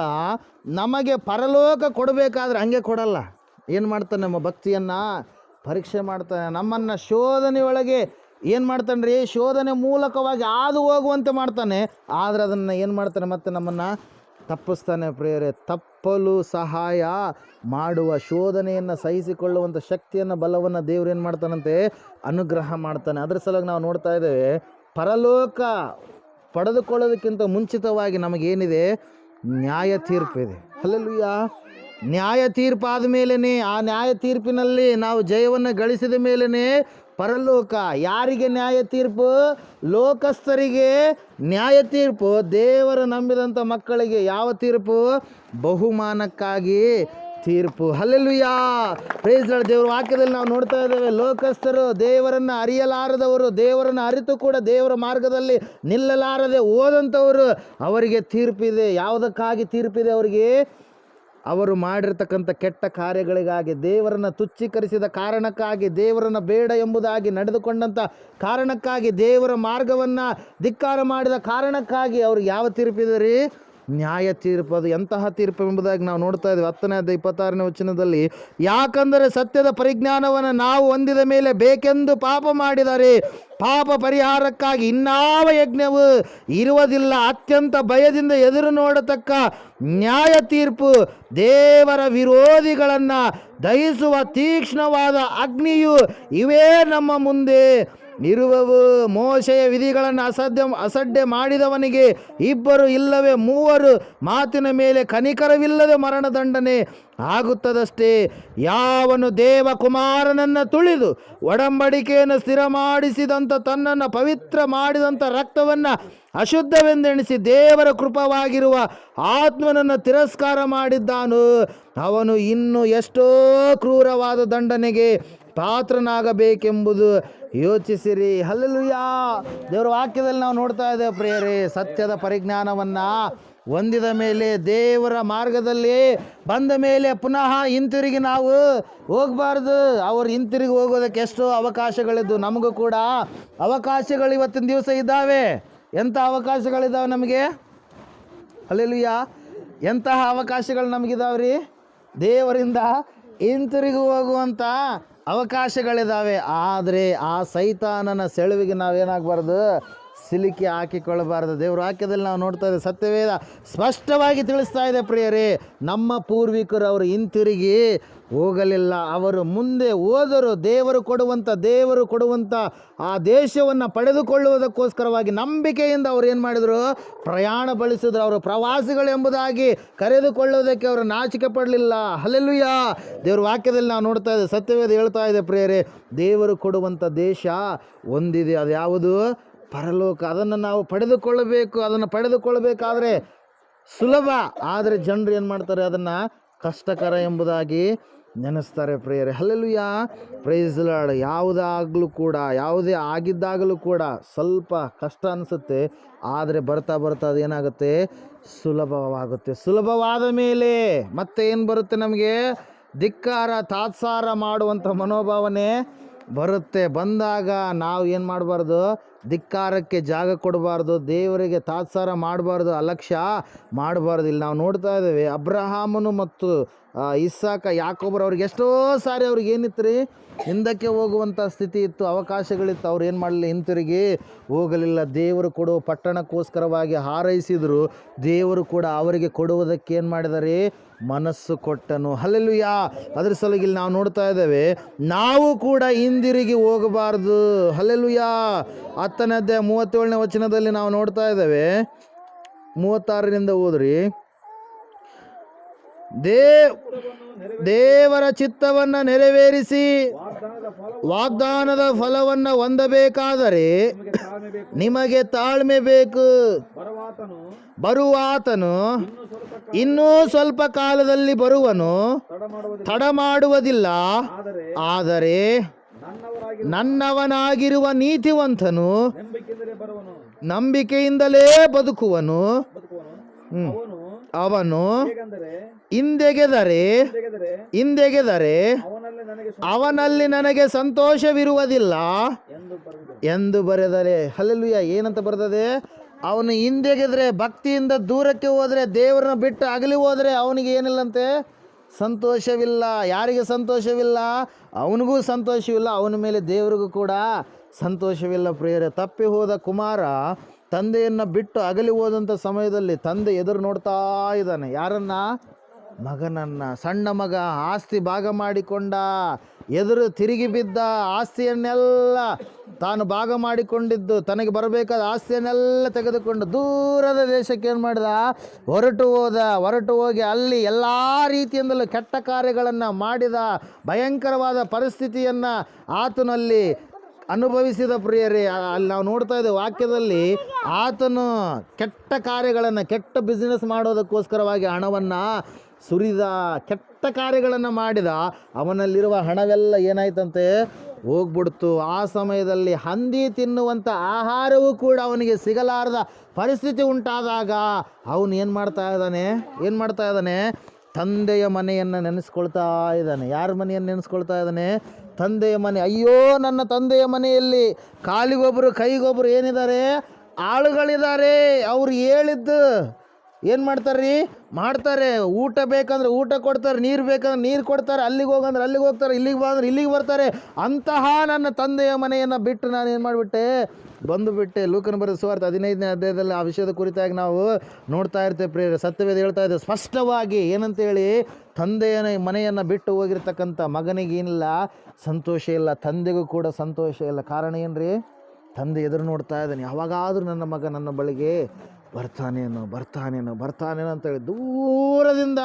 ನಮಗೆ ಪರಲೋಕ ಕೊಡಬೇಕಾದ್ರೆ ಹಂಗೆ ಕೊಡಲ್ಲ. ಏನು ಮಾಡ್ತಾನೆ ನಮ್ಮ ಭಕ್ತಿಯನ್ನು? ಪರೀಕ್ಷೆ ಮಾಡ್ತಾನೆ. ನಮ್ಮನ್ನು ಶೋಧನೆಯೊಳಗೆ ಏನು ಮಾಡ್ತಾನೆ ರೀ? ಶೋಧನೆ ಮೂಲಕವಾಗಿ ಹಾದು ಹೋಗುವಂತೆ ಮಾಡ್ತಾನೆ. ಆದರೆ ಅದನ್ನು ಏನು ಮಾಡ್ತಾನೆ ಮತ್ತು ನಮ್ಮನ್ನು ತಪ್ಪಿಸ್ತಾನೆ ಪ್ರಿಯರೇ. ತಪ್ಪಲು ಸಹಾಯ ಮಾಡುವ ಶೋಧನೆಯನ್ನು ಸಹಿಸಿಕೊಳ್ಳುವಂಥ ಶಕ್ತಿಯನ್ನು, ಬಲವನ್ನು ದೇವ್ರು ಏನು ಮಾಡ್ತಾನಂತೆ? ಅನುಗ್ರಹ ಮಾಡ್ತಾನೆ. ಅದ್ರ ಸಲುವಾಗಿ ನಾವು ನೋಡ್ತಾ ಇದ್ದೇವೆ, ಪರಲೋಕ ಪಡೆದುಕೊಳ್ಳೋದಕ್ಕಿಂತ ಮುಂಚಿತವಾಗಿ ನಮಗೇನಿದೆ? ನ್ಯಾಯ ತೀರ್ಪಿದೆ ಅಲ್ಲೆಲ್ಲೂಯ್ಯ ನ್ಯಾಯ ತೀರ್ಪಾದ ಮೇಲೇ ಆ ನ್ಯಾಯ ತೀರ್ಪಿನಲ್ಲಿ ನಾವು ಜಯವನ್ನು ಗಳಿಸಿದ ಮೇಲೇ ಪರಲೋಕ ಯಾರಿಗೆ ನ್ಯಾಯ ತೀರ್ಪು? ಲೋಕಸ್ಥರಿಗೆ ನ್ಯಾಯ ತೀರ್ಪು. ದೇವರ ನಂಬಿದಂಥ ಮಕ್ಕಳಿಗೆ ಯಾವ ತೀರ್ಪು? ಬಹುಮಾನಕ್ಕಾಗಿ ತೀರ್ಪು. ಹಲ್ಲೆಲುಯಾ! ಪ್ರೈಸ್ ದೇವರ ವಾಕ್ಯದಲ್ಲಿ ನಾವು ನೋಡ್ತಾ ಇದ್ದೇವೆ, ಲೋಕಸ್ಥರು ದೇವರನ್ನು ಅರಿಯಲಾರದವರು, ದೇವರನ್ನು ಅರಿತು ಕೂಡ ದೇವರ ಮಾರ್ಗದಲ್ಲಿ ನಿಲ್ಲಲಾರದೆ ಓದಂಥವರು ಅವರಿಗೆ ತೀರ್ಪಿದೆ. ಯಾವುದಕ್ಕಾಗಿ ತೀರ್ಪಿದೆ ಅವರಿಗೆ? ಅವರು ಮಾಡಿರ್ತಕ್ಕಂಥ ಕೆಟ್ಟ ಕಾರ್ಯಗಳಿಗಾಗಿ, ದೇವರನ್ನು ತುಚ್ಛೀಕರಿಸಿದ ಕಾರಣಕ್ಕಾಗಿ, ದೇವರನ್ನು ಬೇಡ ಎಂಬುದಾಗಿ ನಡೆದುಕೊಂಡಂಥ ಕಾರಣಕ್ಕಾಗಿ ದೇವರ ಮಾರ್ಗವನ್ನು ಧಿಕ್ಕಾರ ಮಾಡಿದ ಕಾರಣಕ್ಕಾಗಿ ಅವರು ಯಾವ ತೀರ್ಪಿದೆ ರೀ? ನ್ಯಾಯ ತೀರ್ಪು, ಅದು ಎಂತಹ ತೀರ್ಪು ಎಂಬುದಾಗಿ ನಾವು ನೋಡ್ತಾ ಇದ್ದೀವಿ. ಹತ್ತನೇ ಅಧ್ಯಾಯ ಇಪ್ಪತ್ತಾರನೇ ವಚನದಲ್ಲಿ, ಯಾಕಂದರೆ ಸತ್ಯದ ಪರಿಜ್ಞಾನವನ್ನು ನಾವು ಹೊಂದಿದ ಮೇಲೆ ಬೇಕೆಂದು ಪಾಪ ಮಾಡಿದರೆ, ಪಾಪ ಪರಿಹಾರಕ್ಕಾಗಿ ಇನ್ನಾವ ಯಜ್ಞವು ಇರುವುದಿಲ್ಲ. ಅತ್ಯಂತ ಭಯದಿಂದ ಎದುರು ನೋಡತಕ್ಕ ನ್ಯಾಯ ತೀರ್ಪು, ದೇವರ ವಿರೋಧಿಗಳನ್ನು ದಹಿಸುವ ತೀಕ್ಷ್ಣವಾದ ಅಗ್ನಿಯು ಇವೇ ನಮ್ಮ ಮುಂದೆ. ಇರುವವು ಮೋಶೆಯ ವಿಧಿಗಳನ್ನು ಅಸಡ್ಡೆ ಅಸಡ್ಡೆ ಮಾಡಿದವನಿಗೆ ಇಬ್ಬರು ಇಲ್ಲವೇ ಮೂವರು. ಮಾತಿನ ಮೇಲೆ ಕನಿಕರವಿಲ್ಲದೆ ಮರಣದಂಡನೆ ಆಗುತ್ತದಷ್ಟೇ. ಯಾವನು ದೇವಕುಮಾರನನ್ನು ತುಳಿದು ಒಡಂಬಡಿಕೆಯನ್ನು ಸ್ಥಿರ ಮಾಡಿಸಿದಂಥ ತನ್ನನ್ನು ಪವಿತ್ರ ಮಾಡಿದಂಥ ರಕ್ತವನ್ನು ಅಶುದ್ಧವೆಂದೆಣಿಸಿ ದೇವರ ಕೃಪವಾಗಿರುವ ಆತ್ಮನನ್ನು ತಿರಸ್ಕಾರ ಮಾಡಿದ್ದಾನು. ಅವನು ಇನ್ನು ಎಷ್ಟೋ ಕ್ರೂರವಾದ ದಂಡನೆಗೆ ಪಾತ್ರನಾಗಬೇಕೆಂಬುದು ಯೋಚಿಸಿರಿ. ಹಲ್ಲಲುಯಾ. ದೇವರ ವಾಕ್ಯದಲ್ಲಿ ನಾವು ನೋಡ್ತಾ ಇದ್ದೇವೆ ಪ್ರಿಯರಿ, ಸತ್ಯದ ಪರಿಜ್ಞಾನವನ್ನು ಹೊಂದಿದ ಮೇಲೆ, ದೇವರ ಮಾರ್ಗದಲ್ಲಿ ಬಂದ ಮೇಲೆ ಪುನಃ ಹಿಂತಿರುಗಿ ನಾವು ಹೋಗಬಾರ್ದು. ಅವ್ರು ಹಿಂತಿರುಗಿ ಹೋಗೋದಕ್ಕೆ ಎಷ್ಟು ಅವಕಾಶಗಳಿದ್ದು, ನಮಗೂ ಕೂಡ ಅವಕಾಶಗಳು ಇವತ್ತಿನ ದಿವಸ ಇದ್ದಾವೆ. ಎಂಥ ಅವಕಾಶಗಳಿದ್ದಾವೆ ನಮಗೆ? ಅಲ್ಲೆಲುಯ್ಯ ಎಂತಹ ಅವಕಾಶಗಳು ನಮಗಿದಾವ್ರಿ? ದೇವರಿಂದ ಹಿಂತಿರುಗಿ ಹೋಗುವಂಥ ಅವಕಾಶಗಳಿದ್ದಾವೆ ಆದರೆ ಆ ಸೈತಾನನ ಸೆಳುವಿಗೆ ನಾವೇನಾಗಬಾರ್ದು? ಸಿಲುಕಿ ಹಾಕಿಕೊಳ್ಳಬಾರದು. ದೇವರು ಹಾಕಿದಲ್ಲಿ ನಾವು ನೋಡ್ತಾ ಇದ್ದೇವೆ, ಸತ್ಯವೇದ ಸ್ಪಷ್ಟವಾಗಿ ತಿಳಿಸ್ತಾ ಇದೆ ಪ್ರಿಯರೇ, ನಮ್ಮ ಪೂರ್ವಿಕರು ಅವರು ಹಿಂತಿರುಗಿ ಹೋಗಲಿಲ್ಲ. ಅವರು ಮುಂದೆ ಹೋದರು ದೇವರು ಕೊಡುವಂಥ ದೇವರು ಕೊಡುವಂಥ ಆ ದೇಶವನ್ನು ಪಡೆದುಕೊಳ್ಳುವುದಕ್ಕೋಸ್ಕರವಾಗಿ ನಂಬಿಕೆಯಿಂದ ಅವರು ಏನು ಮಾಡಿದರು, ಪ್ರಯಾಣ ಬಳಸಿದ್ರು. ಅವರು ಪ್ರವಾಸಿಗಳು ಎಂಬುದಾಗಿ ಕರೆದುಕೊಳ್ಳುವುದಕ್ಕೆ ಅವರು ನಾಚಿಕೆ ಪಡಲಿಲ್ಲ. ಅಲ್ಲೆಲ್ಲೂಯ್ಯ ದೇವ್ರ ವಾಕ್ಯದಲ್ಲಿ ನಾವು ನೋಡ್ತಾ ಇದ್ದೇವೆ, ಸತ್ಯವೇದ ಹೇಳ್ತಾ ಇದೆ ಪ್ರಿಯರೇ, ದೇವರು ಕೊಡುವಂಥ ದೇಶ ಒಂದಿದೆ. ಅದು ಯಾವುದು? ಪರಲೋಕ, ಅದನ್ನು ನಾವು ಪಡೆದುಕೊಳ್ಳಬೇಕು, ಅದನ್ನು ಪಡೆದುಕೊಳ್ಳಬೇಕಾದ್ರೆ ಸುಲಭ. ಆದರೆ ಜನರು ಏನು ಮಾಡ್ತಾರೆ, ಅದನ್ನು ಕಷ್ಟಕರ ಎಂಬುದಾಗಿ ನೆನೆಸ್ತಾರೆ ಪ್ರೇಯರೆ. ಯಾ ಪ್ರೈಸ್ ಲಾಡ್ ಯಾವುದಾಗಲೂ ಕೂಡ, ಯಾವುದೇ ಆಗಿದ್ದಾಗಲೂ ಕೂಡ ಸ್ವಲ್ಪ ಕಷ್ಟ ಅನಿಸುತ್ತೆ. ಆದರೆ ಬರ್ತಾ ಬರ್ತಾ ಅದೇನಾಗುತ್ತೆ ಸುಲಭವಾಗುತ್ತೆ. ಸುಲಭವಾದ ಮೇಲೆ ಮತ್ತೆ ಏನು ಬರುತ್ತೆ ನಮಗೆ? ಧಿಕ್ಕಾರ, ತಾತ್ಸಾರ ಮಾಡುವಂಥ ಮನೋಭಾವನೆ ಬರುತ್ತೆ. ಬಂದಾಗ ನಾವು ಏನು ಮಾಡಬಾರ್ದು? ಧಿಕ್ಕಾರಕ್ಕೆ ಜಾಗ ಕೊಡಬಾರ್ದು, ದೇವರಿಗೆ ತಾತ್ಸಾರ ಮಾಡಬಾರ್ದು, ಅಲಕ್ಷ್ಯ ಮಾಡಬಾರ್ದು. ಇಲ್ಲಿ ನಾವು ನೋಡ್ತಾ ಇದ್ದೇವೆ, ಅಬ್ರಹಾಮನು ಮತ್ತು ಇಸ್ಸಾಕ ಯಾಕೊಬ್ಬರು ಅವ್ರಿಗೆ ಎಷ್ಟೋ ಸಾರಿ ಅವ್ರಿಗೆ ಏನಿತ್ತು ರೀ ಹಿಂದಕ್ಕೆ ಹೋಗುವಂಥ ಸ್ಥಿತಿ ಇತ್ತು, ಅವಕಾಶಗಳಿತ್ತು. ಅವ್ರು ಏನು ಮಾಡಲಿಲ್ಲ, ಹಿಂತಿರುಗಿ ಹೋಗಲಿಲ್ಲ. ದೇವರು ಕೊಡುವ ಪಟ್ಟಣಕ್ಕೋಸ್ಕರವಾಗಿ ಹಾರೈಸಿದರು. ದೇವರು ಕೂಡ ಅವರಿಗೆ ಕೊಡುವುದಕ್ಕೆ ಏನು ಮಾಡಿದರೆ, ಮನಸ್ಸು ಕೊಟ್ಟನು. ಹಲ್ಲೆಲುಯ್ಯ ಅದ್ರ ಸಲುವಾಗಿ ಇಲ್ಲಿ ನಾವು ನೋಡ್ತಾ ಇದ್ದೇವೆ, ನಾವು ಕೂಡ ಹಿಂದಿರುಗಿ ಹೋಗಬಾರ್ದು. ಹಲ್ಲೆಲುಯ್ಯ ಹತ್ತನೇ ಅಧ್ಯಾಯ ಮೂವತ್ತೇಳನೇ ವಚನದಲ್ಲಿ ನಾವು ನೋಡ್ತಾ ಇದ್ದೇವೆ. ಮೂವತ್ತಾರರಿಂದ ಓದ್ರಿ. ದೇವ್ ದೇವರ ಚಿತ್ತವನ್ನ ನೆರವೇರಿಸಿ ವಾಗ್ದಾನದ ಫಲವನ್ನ ಹೊಂದಬೇಕಾದರೆ ನಿಮಗೆ ತಾಳ್ಮೆ ಬೇಕು. ಬರುವಾತನು ಇನ್ನೂ ಸ್ವಲ್ಪ ಕಾಲದಲ್ಲಿ ಬರುವನು ತಡ ಮಾಡುವುದಿಲ್ಲ. ಆದರೆ ನನ್ನವನಾಗಿರುವ ನೀತಿವಂತನು ನಂಬಿಕೆಯಿಂದಲೇ ಬದುಕುವನು. ಅವನು ಹಿಂದೆಗೆದರೆ ಹಿಂದೆಗೆದರೆ ಅವನಲ್ಲಿ ನನಗೆ ಸಂತೋಷವಿರುವುದಿಲ್ಲ ಎಂದು ಬರೆದರೆ. ಹಲ್ಲೆಲುಯ್ಯ ಏನಂತ ಬರ್ತದೆ ಅವನು ಹಿಂದೆಗೆದ್ರೆ ಭಕ್ತಿಯಿಂದ ದೂರಕ್ಕೆ ಹೋದರೆ ದೇವರನ್ನ ಬಿಟ್ಟು ಅಗಲಿ ಹೋದರೆ ಅವನಿಗೆ ಏನಿಲ್ಲಂತೆ? ಸಂತೋಷವಿಲ್ಲ, ಯಾರಿಗೆ ಸಂತೋಷವಿಲ್ಲ? ಅವನಿಗೂ ಸಂತೋಷವಿಲ್ಲ, ಅವನ ಮೇಲೆ ದೇವರಿಗೂ ಕೂಡ ಸಂತೋಷವಿಲ್ಲ ಪ್ರಿಯರೇ. ತಪ್ಪಿ ಹೋದ ಕುಮಾರ ತಂದೆಯನ್ನು ಬಿಟ್ಟು ಅಗಲಿ ಹೋದಂಥ ಸಮಯದಲ್ಲಿ ತಂದೆ ಎದುರು ನೋಡ್ತಾ ಇದ್ದಾನೆ. ಯಾರನ್ನ? ಮಗನನ್ನ. ಸಣ್ಣ ಮಗ, ಆಸ್ತಿ ಭಾಗ ಮಾಡಿಕೊಂಡ ಎದುರು ತಿರುಗಿ ಬಿದ್ದ ಆಸ್ತಿಯನ್ನೆಲ್ಲ ತಾನು ಭಾಗ ಮಾಡಿಕೊಂಡಿದ್ದು, ತನಗೆ ಬರಬೇಕಾದ ಆಸ್ತಿಯನ್ನೆಲ್ಲ ತೆಗೆದುಕೊಂಡು ದೂರದ ದೇಶಕ್ಕೆ ಏನು ಮಾಡಿದ? ಹೊರಟು ಹೋದ, ಹೊರಟು ಹೋಗಿ ಅಲ್ಲಿ ಎಲ್ಲ ರೀತಿಯಿಂದಲೂ ಕೆಟ್ಟ ಕಾರ್ಯಗಳನ್ನು ಮಾಡಿದ ಭಯಂಕರವಾದ ಪರಿಸ್ಥಿತಿಯನ್ನು ಆತನಲ್ಲಿ ಅನುಭವಿಸಿದ ಪ್ರಿಯರೇ, ಅಲ್ಲಿ ನಾವು ನೋಡ್ತಾ ಇದ್ದೇವೆ ವಾಕ್ಯದಲ್ಲಿ ಆತನು ಕೆಟ್ಟ ಕಾರ್ಯಗಳನ್ನು, ಕೆಟ್ಟ ಬಿಸ್ನೆಸ್ ಮಾಡೋದಕ್ಕೋಸ್ಕರವಾಗಿ ಹಣವನ್ನು ಸುರಿದ ಕೆಟ್ಟ ಕಾರ್ಯಗಳನ್ನು ಮಾಡಿದ, ಅವನಲ್ಲಿರುವ ಹಣವೆಲ್ಲ ಏನಾಯ್ತಂತೆ? ಹೋಗ್ಬಿಡ್ತು. ಆ ಸಮಯದಲ್ಲಿ ಹಂದಿ ತಿನ್ನುವಂಥ ಆಹಾರವೂ ಕೂಡ ಅವನಿಗೆ ಸಿಗಲಾರದ ಪರಿಸ್ಥಿತಿ ಉಂಟಾದಾಗ ಅವನು ಏನು ಮಾಡ್ತಾ ಇದ್ದಾನೆ? ಏನು ಮಾಡ್ತಾ ಇದ್ದಾನೆ? ತಂದೆಯ ಮನೆಯನ್ನು ನೆನೆಸ್ಕೊಳ್ತಾ ಇದ್ದಾನೆ. ಯಾರ ಮನೆಯನ್ನು ನೆನೆಸ್ಕೊಳ್ತಾ ಇದ್ದಾನೆ? ತಂದೆಯ ಮನೆ. ಅಯ್ಯೋ, ನನ್ನ ತಂದೆಯ ಮನೆಯಲ್ಲಿ ಕಾಲಿಗೊಬ್ಬರು ಕೈಗೊಬ್ಬರು ಏನಿದ್ದಾರೆ? ಆಳುಗಳಿದ್ದಾರೆ. ಅವ್ರು ಹೇಳಿದ್ದು ಏನು ಮಾಡ್ತಾರೆ ಮಾಡ್ತಾರೆ, ಊಟ ಬೇಕಂದ್ರೆ ಊಟ ಕೊಡ್ತಾರೆ, ನೀರು ಬೇಕಂದ್ರೆ ನೀರು ಕೊಡ್ತಾರೆ, ಅಲ್ಲಿಗೆ ಹೋಗಂದ್ರೆ ಅಲ್ಲಿಗೆ ಹೋಗ್ತಾರೆ, ಇಲ್ಲಿಗೆ ಬಂದ್ರೆ ಇಲ್ಲಿಗೆ ಬರ್ತಾರೆ. ಅಂತಹ ನನ್ನ ತಂದೆಯ ಮನೆಯನ್ನು ಬಿಟ್ಟು ನಾನು ಏನು ಮಾಡಿಬಿಟ್ಟೆ? ಬಂದುಬಿಟ್ಟೆ. ಲೂಕನ್ ಬರೆದ ಸುವಾರ್ಥ ಹದಿನೈದನೇ ಅಧ್ಯಾಯದಲ್ಲಿ ಆ ವಿಷಯದ ಕುರಿತಾಗಿ ನಾವು ನೋಡ್ತಾ ಇರ್ತೇವೆ ಪ್ರೇರ ಸತ್ಯವೇದ ಹೇಳ್ತಾ ಇದ್ದೆ ಸ್ಪಷ್ಟವಾಗಿ ಏನಂತೇಳಿ ತಂದೆಯ ಮನೆಯನ್ನು ಬಿಟ್ಟು ಹೋಗಿರ್ತಕ್ಕಂಥ ಮಗನಿಗೇನಿಲ್ಲ ಸಂತೋಷ ಇಲ್ಲ, ತಂದೆಗೂ ಕೂಡ ಸಂತೋಷ ಇಲ್ಲ. ಕಾರಣ ಏನು ರೀ ತಂದೆ ಎದುರು ನೋಡ್ತಾ ಇದ್ದಾನೆ. ಯಾವಾಗಾದರೂ ನನ್ನ ಮಗ ನನ್ನ ಬಳಿಗೆ ಬರ್ತಾನೇನೋ ಬರ್ತಾನೇನೋ ಬರ್ತಾನೇನೋ ಅಂತೇಳಿ ದೂರದಿಂದ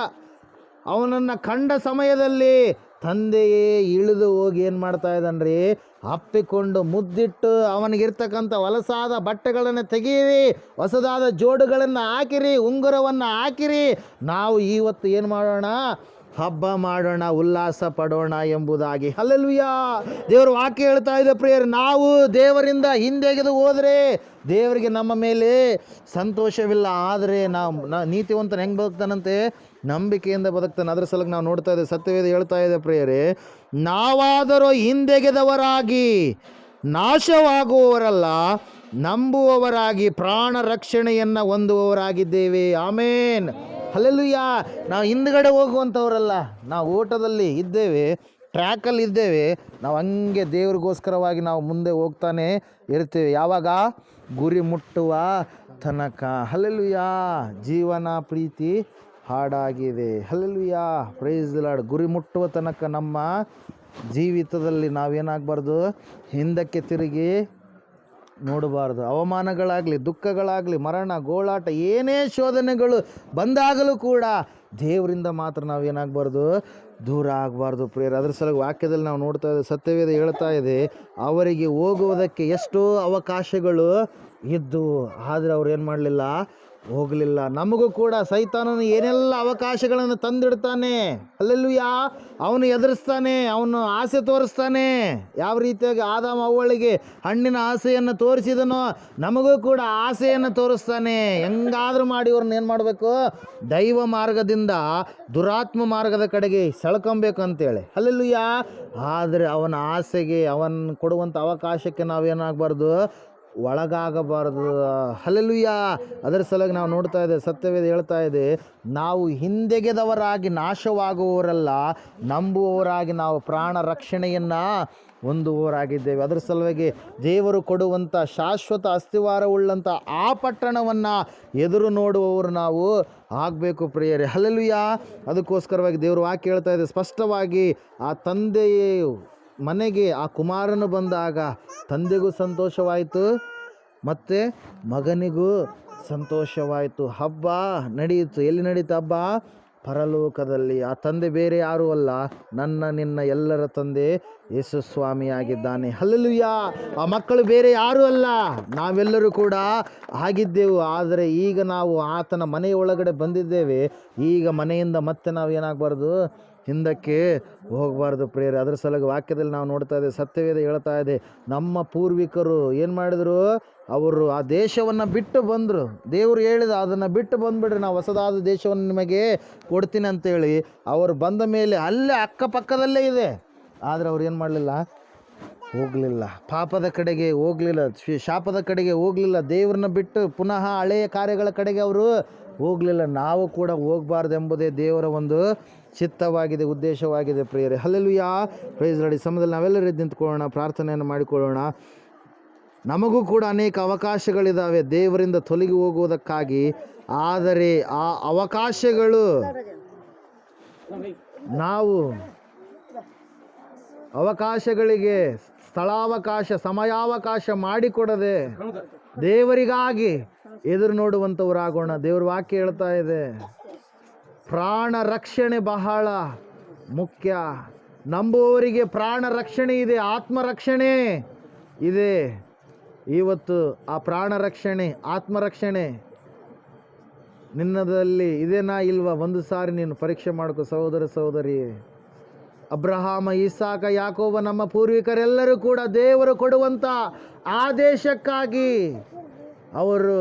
ಅವನನ್ನು ಕಂಡ ಸಮಯದಲ್ಲಿ ತಂದೆಯೇ ಇಳಿದು ಹೋಗಿ ಏನು ಮಾಡ್ತಾ ಇದ್ದಾನ್ರಿ? ಅಪ್ಪಿಕೊಂಡು ಮುದ್ದಿಟ್ಟು ಅವನಿಗಿರ್ತಕ್ಕಂಥ ಹೊಲಸಾದ ಬಟ್ಟೆಗಳನ್ನು ತೆಗೀರಿ, ಹೊಸದಾದ ಜೋಡುಗಳನ್ನು ಹಾಕಿರಿ, ಉಂಗುರವನ್ನು ಹಾಕಿರಿ. ನಾವು ಇವತ್ತು ಏನು ಮಾಡೋಣ? ಹಬ್ಬ ಮಾಡೋಣ, ಉಲ್ಲಾಸ ಪಡೋಣ ಎಂಬುದಾಗಿ. ಅಲ್ಲಲ್ವಿಯಾ ದೇವರು ವಾಕ್ಯ ಹೇಳ್ತಾ ಇದೆ ಪ್ರಿಯರ್, ನಾವು ದೇವರಿಂದ ಹಿಂದೆಗೆದು ಹೋದರೆ ದೇವರಿಗೆ ನಮ್ಮ ಮೇಲೆ ಸಂತೋಷವಿಲ್ಲ. ಆದರೆ ನಾವು ನೀತಿವಂತನ ಹೆಂಗೆ ಬದುಕ್ತಾನಂತೆ? ನಂಬಿಕೆಯಿಂದ ಬದುಕ್ತಾನೆ. ಅದರ ಸಲುವಾಗಿ ನಾವು ನೋಡ್ತಾ ಇದ್ದೇವೆ, ಸತ್ಯವೇದ ಹೇಳ್ತಾ ಇದೆ ಪ್ರಿಯರೇ, ನಾವಾದರೂ ಹಿಂದೆಗೆದವರಾಗಿ, ನಾಶವಾಗುವವರಲ್ಲ, ನಂಬುವವರಾಗಿ ಪ್ರಾಣ ರಕ್ಷಣೆಯನ್ನು ಹೊಂದುವವರಾಗಿದ್ದೇವೆ. ಆಮೇನ್. ಅಲ್ಲೆಲ್ಲುಯ್ಯ ನಾವು ಹಿಂದ್ಗಡೆ ಹೋಗುವಂಥವ್ರಲ್ಲ. ನಾವು ಓಟದಲ್ಲಿ ಇದ್ದೇವೆ, ಟ್ರ್ಯಾಕಲ್ಲಿ ಇದ್ದೇವೆ. ನಾವು ಹಂಗೆ ದೇವ್ರಿಗೋಸ್ಕರವಾಗಿ ನಾವು ಮುಂದೆ ಹೋಗ್ತಾನೆ ಇರ್ತೇವೆ. ಯಾವಾಗ? ಗುರಿ ಮುಟ್ಟುವ ತನಕ. ಹಲ್ಲೆಲುಯ್ಯ ಜೀವನ, ಪ್ರೀತಿ ಹಾಡಾಗಿದೆ. ಹಲ್ಲೆಲುಯ್ಯ ಪ್ರೈಸ್ ಲಾಡ್ ಗುರಿ ಮುಟ್ಟುವ ತನಕ ನಮ್ಮ ಜೀವಿತದಲ್ಲಿ ನಾವೇನಾಗಬಾರ್ದು? ಹಿಂದಕ್ಕೆ ತಿರುಗಿ ನೋಡಬಾರ್ದು. ಅವಮಾನಗಳಾಗಲಿ, ದುಃಖಗಳಾಗಲಿ, ಮರಣ, ಗೋಳಾಟ, ಏನೇ ಶೋಧನೆಗಳು ಬಂದಾಗಲೂ ಕೂಡ ದೇವರಿಂದ ಮಾತ್ರ ನಾವು ಏನಾಗಬಾರ್ದು ದೂರ ಆಗಬಾರ್ದು ಪ್ರೇಯರ್. ಅದ್ರ ಸಲುವಾಗಿ ವಾಕ್ಯದಲ್ಲಿ ನಾವು ನೋಡ್ತಾ ಇದ್ದೇವೆ ಸತ್ಯವೇದ ಹೇಳ್ತಾ ಇದೆ, ಅವರಿಗೆ ಹೋಗುವುದಕ್ಕೆ ಎಷ್ಟೋ ಅವಕಾಶಗಳು ಇದ್ದು ಆದರೆ ಅವ್ರು ಏನು ಮಾಡಲಿಲ್ಲ? ಹೋಗಲಿಲ್ಲ. ನಮಗೂ ಕೂಡ ಸೈತಾನನು ಏನೆಲ್ಲ ಅವಕಾಶಗಳನ್ನು ತಂದಿಡ್ತಾನೆ. ಅಲ್ಲೆಲ್ಲೂಯಾ ಅವನು ಎದುರಿಸ್ತಾನೆ, ಅವನು ಆಸೆ ತೋರಿಸ್ತಾನೆ. ಯಾವ ರೀತಿಯಾಗಿ ಆದಾಮ ಅವಳಿಗೆ ಹಣ್ಣಿನ ಆಸೆಯನ್ನು ತೋರಿಸಿದನೋ, ನಮಗೂ ಕೂಡ ಆಸೆಯನ್ನು ತೋರಿಸ್ತಾನೆ. ಹೆಂಗಾದ್ರೂ ಮಾಡಿ ಇವ್ರನ್ನ ಏನು ಮಾಡಬೇಕು? ದೈವ ಮಾರ್ಗದಿಂದ ದುರಾತ್ಮ ಮಾರ್ಗದ ಕಡೆಗೆ ಸೆಳ್ಕೊಬೇಕು ಅಂತೇಳಿ. ಅಲ್ಲೆಲ್ಲೂಯಾ ಆದರೆ ಅವನ ಆಸೆಗೆ, ಅವನ ಕೊಡುವಂಥ ಅವಕಾಶಕ್ಕೆ ನಾವೇನಾಗಬಾರ್ದು? ಒಳಗಾಗಬಾರದು. ಹಲಲುಯ್ಯ ಅದರ ಸಲುವಾಗಿ ನಾವು ನೋಡ್ತಾ ಇದ್ದೇವೆ, ಸತ್ಯವೇದ ಹೇಳ್ತಾ ಇದೆ, ನಾವು ಹಿಂದೆಗೆದವರಾಗಿ ನಾಶವಾಗುವವರಲ್ಲ, ನಂಬುವವರಾಗಿ ನಾವು ಪ್ರಾಣ ರಕ್ಷಣೆಯನ್ನು ಹೊಂದುವವರಾಗಿದ್ದೇವೆ. ಅದರ ಸಲುವಾಗಿ ದೇವರು ಕೊಡುವಂಥ ಶಾಶ್ವತ ಅಸ್ತಿವಾರವುಳ್ಳಂಥ ಆ ಪಟ್ಟಣವನ್ನು ಎದುರು ನೋಡುವವರು ನಾವು ಆಗಬೇಕು ಪ್ರಿಯರೇ. ಹಲಲುಯ್ಯ ಅದಕ್ಕೋಸ್ಕರವಾಗಿ ದೇವರು ವಾಕ್ಯ ಹೇಳ್ತಾ ಇದೆ, ಸ್ಪಷ್ಟವಾಗಿ ಆ ತಂದೆಯು ಮನೆಗೆ ಆ ಕುಮಾರನು ಬಂದಾಗ ತಂದೆಗೂ ಸಂತೋಷವಾಯಿತು, ಮತ್ತು ಮಗನಿಗೂ ಸಂತೋಷವಾಯಿತು. ಹಬ್ಬ ನಡೆಯಿತು. ಎಲ್ಲಿ ನಡೀತು ಹಬ್ಬ? ಪರಲೋಕದಲ್ಲಿ. ಆ ತಂದೆ ಬೇರೆ ಯಾರೂ ಅಲ್ಲ. ನನ್ನ, ನಿನ್ನ ಎಲ್ಲರ ತಂದೆ ಯೇಸು ಸ್ವಾಮಿಯಾಗಿದ್ದಾನೆ. ಹಲ್ಲಲುಯ್ಯ ಆ ಮಕ್ಕಳು ಬೇರೆ ಯಾರೂ ಅಲ್ಲ. ನಾವೆಲ್ಲರೂ ಕೂಡ ಆಗಿದ್ದೆವು. ಆದರೆ ಈಗ ನಾವು ಆತನ ಮನೆಯ ಒಳಗಡೆ ಬಂದಿದ್ದೇವೆ. ಈಗ ಮನೆಯಿಂದ ಮತ್ತೆ ನಾವು ಏನಾಗಬಾರ್ದು ಹಿಂದಕ್ಕೆ ಹೋಗಬಾರ್ದು ಪ್ರೇರೆ ಅದರ ಸಲುವಾಗಿ ವಾಕ್ಯದಲ್ಲಿ ನಾವು ನೋಡ್ತಾ ಇದ್ದೇವೆ, ಸತ್ಯವೇದ ಹೇಳ್ತಾ ಇದೆ, ನಮ್ಮ ಪೂರ್ವಿಕರು ಏನು ಮಾಡಿದರು? ಅವರು ಆ ದೇಶವನ್ನು ಬಿಟ್ಟು ಬಂದರು. ದೇವರು ಹೇಳಿದ ಅದನ್ನು ಬಿಟ್ಟು ಬಂದುಬಿಡ್ರಿ ನಾವು ಹೊಸದಾದ ದೇಶವನ್ನು ನಿಮಗೆ ಕೊಡ್ತೀನಿ ಅಂತೇಳಿ ಅವರು ಬಂದ ಮೇಲೆ ಅಲ್ಲೇ ಅಕ್ಕಪಕ್ಕದಲ್ಲೇ ಇದೆ. ಆದರೆ ಅವ್ರು ಏನು ಮಾಡಲಿಲ್ಲ? ಹೋಗಲಿಲ್ಲ. ಪಾಪದ ಕಡೆಗೆ ಹೋಗಲಿಲ್ಲ ಶಾಪದ ಕಡೆಗೆ ಹೋಗಲಿಲ್ಲ. ದೇವ್ರನ್ನ ಬಿಟ್ಟು ಪುನಃ ಹಳೆಯ ಕಾರ್ಯಗಳ ಕಡೆಗೆ ಅವರು ಹೋಗಲಿಲ್ಲ. ನಾವು ಕೂಡ ಹೋಗಬಾರ್ದೆಂಬುದೇ ದೇವರ ಒಂದು ಚಿತ್ತವಾಗಿದೆ, ಉದ್ದೇಶವಾಗಿದೆ ಪ್ರಿಯರೇ. ಹಲ್ಲೆಲುಯಾ. ಪ್ರೈಸ್ ರೆಡಿ ಸಮಯದಲ್ಲಿ ನಾವೆಲ್ಲರೂ ನಿಂತ್ಕೊಳ್ಳೋಣ, ಪ್ರಾರ್ಥನೆಯನ್ನು ಮಾಡಿಕೊಳ್ಳೋಣ. ನಮಗೂ ಕೂಡ ಅನೇಕ ಅವಕಾಶಗಳಿದ್ದಾವೆ ದೇವರಿಂದ ತೊಲಗಿ ಹೋಗುವುದಕ್ಕಾಗಿ. ಆದರೆ ಆ ಅವಕಾಶಗಳು ನಾವು ಅವಕಾಶಗಳಿಗೆ ಸ್ಥಳಾವಕಾಶ, ಸಮಯಾವಕಾಶ ಮಾಡಿಕೊಡದೆ ದೇವರಿಗಾಗಿ ಎದುರು ನೋಡುವಂಥವರಾಗೋಣ. ದೇವರು ವಾಕ್ಯ ಹೇಳ್ತಾ ಇದೆ. ಪ್ರಾಣ ರಕ್ಷಣೆ ಬಹಳ ಮುಖ್ಯ. ನಂಬುವವರಿಗೆ ಪ್ರಾಣ ರಕ್ಷಣೆ ಇದೆ ಆತ್ಮ ರಕ್ಷಣೆ ಇದೆ. ಇವತ್ತು ಆ ಪ್ರಾಣ ರಕ್ಷಣೆ ಆತ್ಮರಕ್ಷಣೆ ನಿನ್ನದಲ್ಲಿ ಇದೇನಾ ಇಲ್ವಾ? ಒಂದು ಸಾರಿ ನೀನು ಪರೀಕ್ಷೆ ಮಾಡ್ಕೊ, ಸಹೋದರ ಸಹೋದರಿ ಅಬ್ರಹಾಮ, ಇಸಾಕ, ಯಾಕೋಬ, ನಮ್ಮ ಪೂರ್ವಿಕರೆಲ್ಲರೂ ಕೂಡ ದೇವರು ಕೊಡುವಂಥ ಆದೇಶಕ್ಕಾಗಿ ಅವರು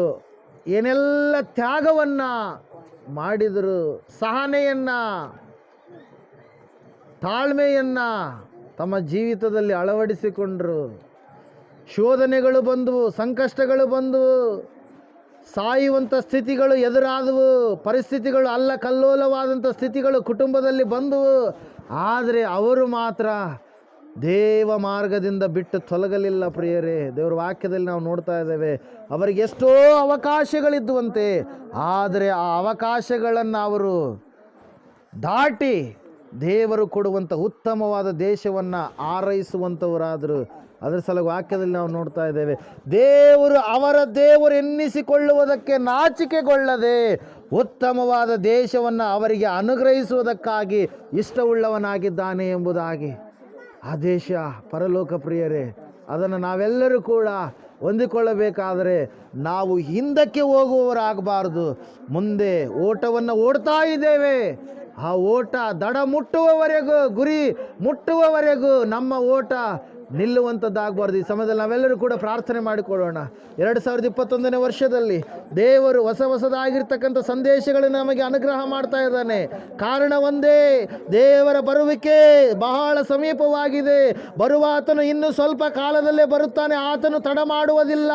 ಏನೆಲ್ಲ ತ್ಯಾಗವನ್ನು ಮಾಡಿದರು ಸಹನೆಯನ್ನು, ತಾಳ್ಮೆಯನ್ನು ತಮ್ಮ ಜೀವಿತದಲ್ಲಿ ಅಳವಡಿಸಿಕೊಂಡರು. ಶೋಧನೆಗಳು ಬಂದವು, ಸಂಕಷ್ಟಗಳು ಬಂದವು ಸಾಯುವಂಥ ಸ್ಥಿತಿಗಳು ಎದುರಾದವು, ಪರಿಸ್ಥಿತಿಗಳು ಅಲ್ಲ ಕಲ್ಲೋಲವಾದಂಥ ಸ್ಥಿತಿಗಳು ಕುಟುಂಬದಲ್ಲಿ ಬಂದವು. ಆದರೆ ಅವರು ಮಾತ್ರ ದೇವ ಮಾರ್ಗದಿಂದ ಬಿಟ್ಟು ತೊಲಗಲಿಲ್ಲ ಪ್ರಿಯರೇ. ದೇವರ ವಾಕ್ಯದಲ್ಲಿ ನಾವು ನೋಡ್ತಾ ಇದ್ದೇವೆ, ಅವರಿಗೆ ಎಷ್ಟೋ ಅವಕಾಶಗಳಿದ್ದುವಂತೆ, ಆದರೆ ಆ ಅವಕಾಶಗಳನ್ನು ಅವರು ದಾಟಿ ದೇವರು ಕೊಡುವಂಥ ಉತ್ತಮವಾದ ದೇಶವನ್ನು ಆರೈಸುವಂಥವರಾದರು ಅದರ ಸಲುವಾಗಿ ವಾಕ್ಯದಲ್ಲಿ ನಾವು ನೋಡ್ತಾ ಇದ್ದೇವೆ, ದೇವರು ಅವರ ದೇವರು ಎನ್ನಿಸಿಕೊಳ್ಳುವುದಕ್ಕೆ ನಾಚಿಕೆಗೊಳ್ಳದೆ ಉತ್ತಮವಾದ ದೇಶವನ್ನು ಅವರಿಗೆ ಅನುಗ್ರಹಿಸುವುದಕ್ಕಾಗಿ ಇಷ್ಟವುಳ್ಳವನಾಗಿದ್ದಾನೆ ಎಂಬುದಾಗಿ. ಆ ದೇಶ ಪರಲೋಕ ಪ್ರಿಯರೇ, ಅದನ್ನು ನಾವೆಲ್ಲರೂ ಕೂಡ ಹೊಂದಿಕೊಳ್ಳಬೇಕಾದರೆ ನಾವು ಹಿಂದಕ್ಕೆ ಹೋಗುವವರಾಗಬಾರ್ದು. ಮುಂದೆ ಓಟವನ್ನು ಓಡ್ತಾ ಇದ್ದೇವೆ. ಆ ಓಟ ದಡ ಮುಟ್ಟುವವರೆಗೂ, ಗುರಿ ಮುಟ್ಟುವವರೆಗೂ ನಮ್ಮ ಓಟ ನಿಲ್ಲುವಂಥದ್ದಾಗಬಾರ್ದು ಈ ಸಮಯದಲ್ಲಿ ನಾವೆಲ್ಲರೂ ಕೂಡ ಪ್ರಾರ್ಥನೆ ಮಾಡಿಕೊಳ್ಳೋಣ. ಎರಡು ಸಾವಿರದ ಇಪ್ಪತ್ತೊಂದನೇ ವರ್ಷದಲ್ಲಿ ದೇವರು ಹೊಸ ಹೊಸದಾಗಿರ್ತಕ್ಕಂಥ ಸಂದೇಶಗಳನ್ನು ನಮಗೆ ಅನುಗ್ರಹ ಮಾಡ್ತಾ ಇದ್ದಾನೆ. ಕಾರಣ ಒಂದೇ, ದೇವರ ಬರುವಿಕೆ ಬಹಳ ಸಮೀಪವಾಗಿದೆ. ಬರುವ ಆತನು ಇನ್ನೂ ಸ್ವಲ್ಪ ಕಾಲದಲ್ಲೇ ಬರುತ್ತಾನೆ. ಆತನು ತಡ ಮಾಡುವುದಿಲ್ಲ.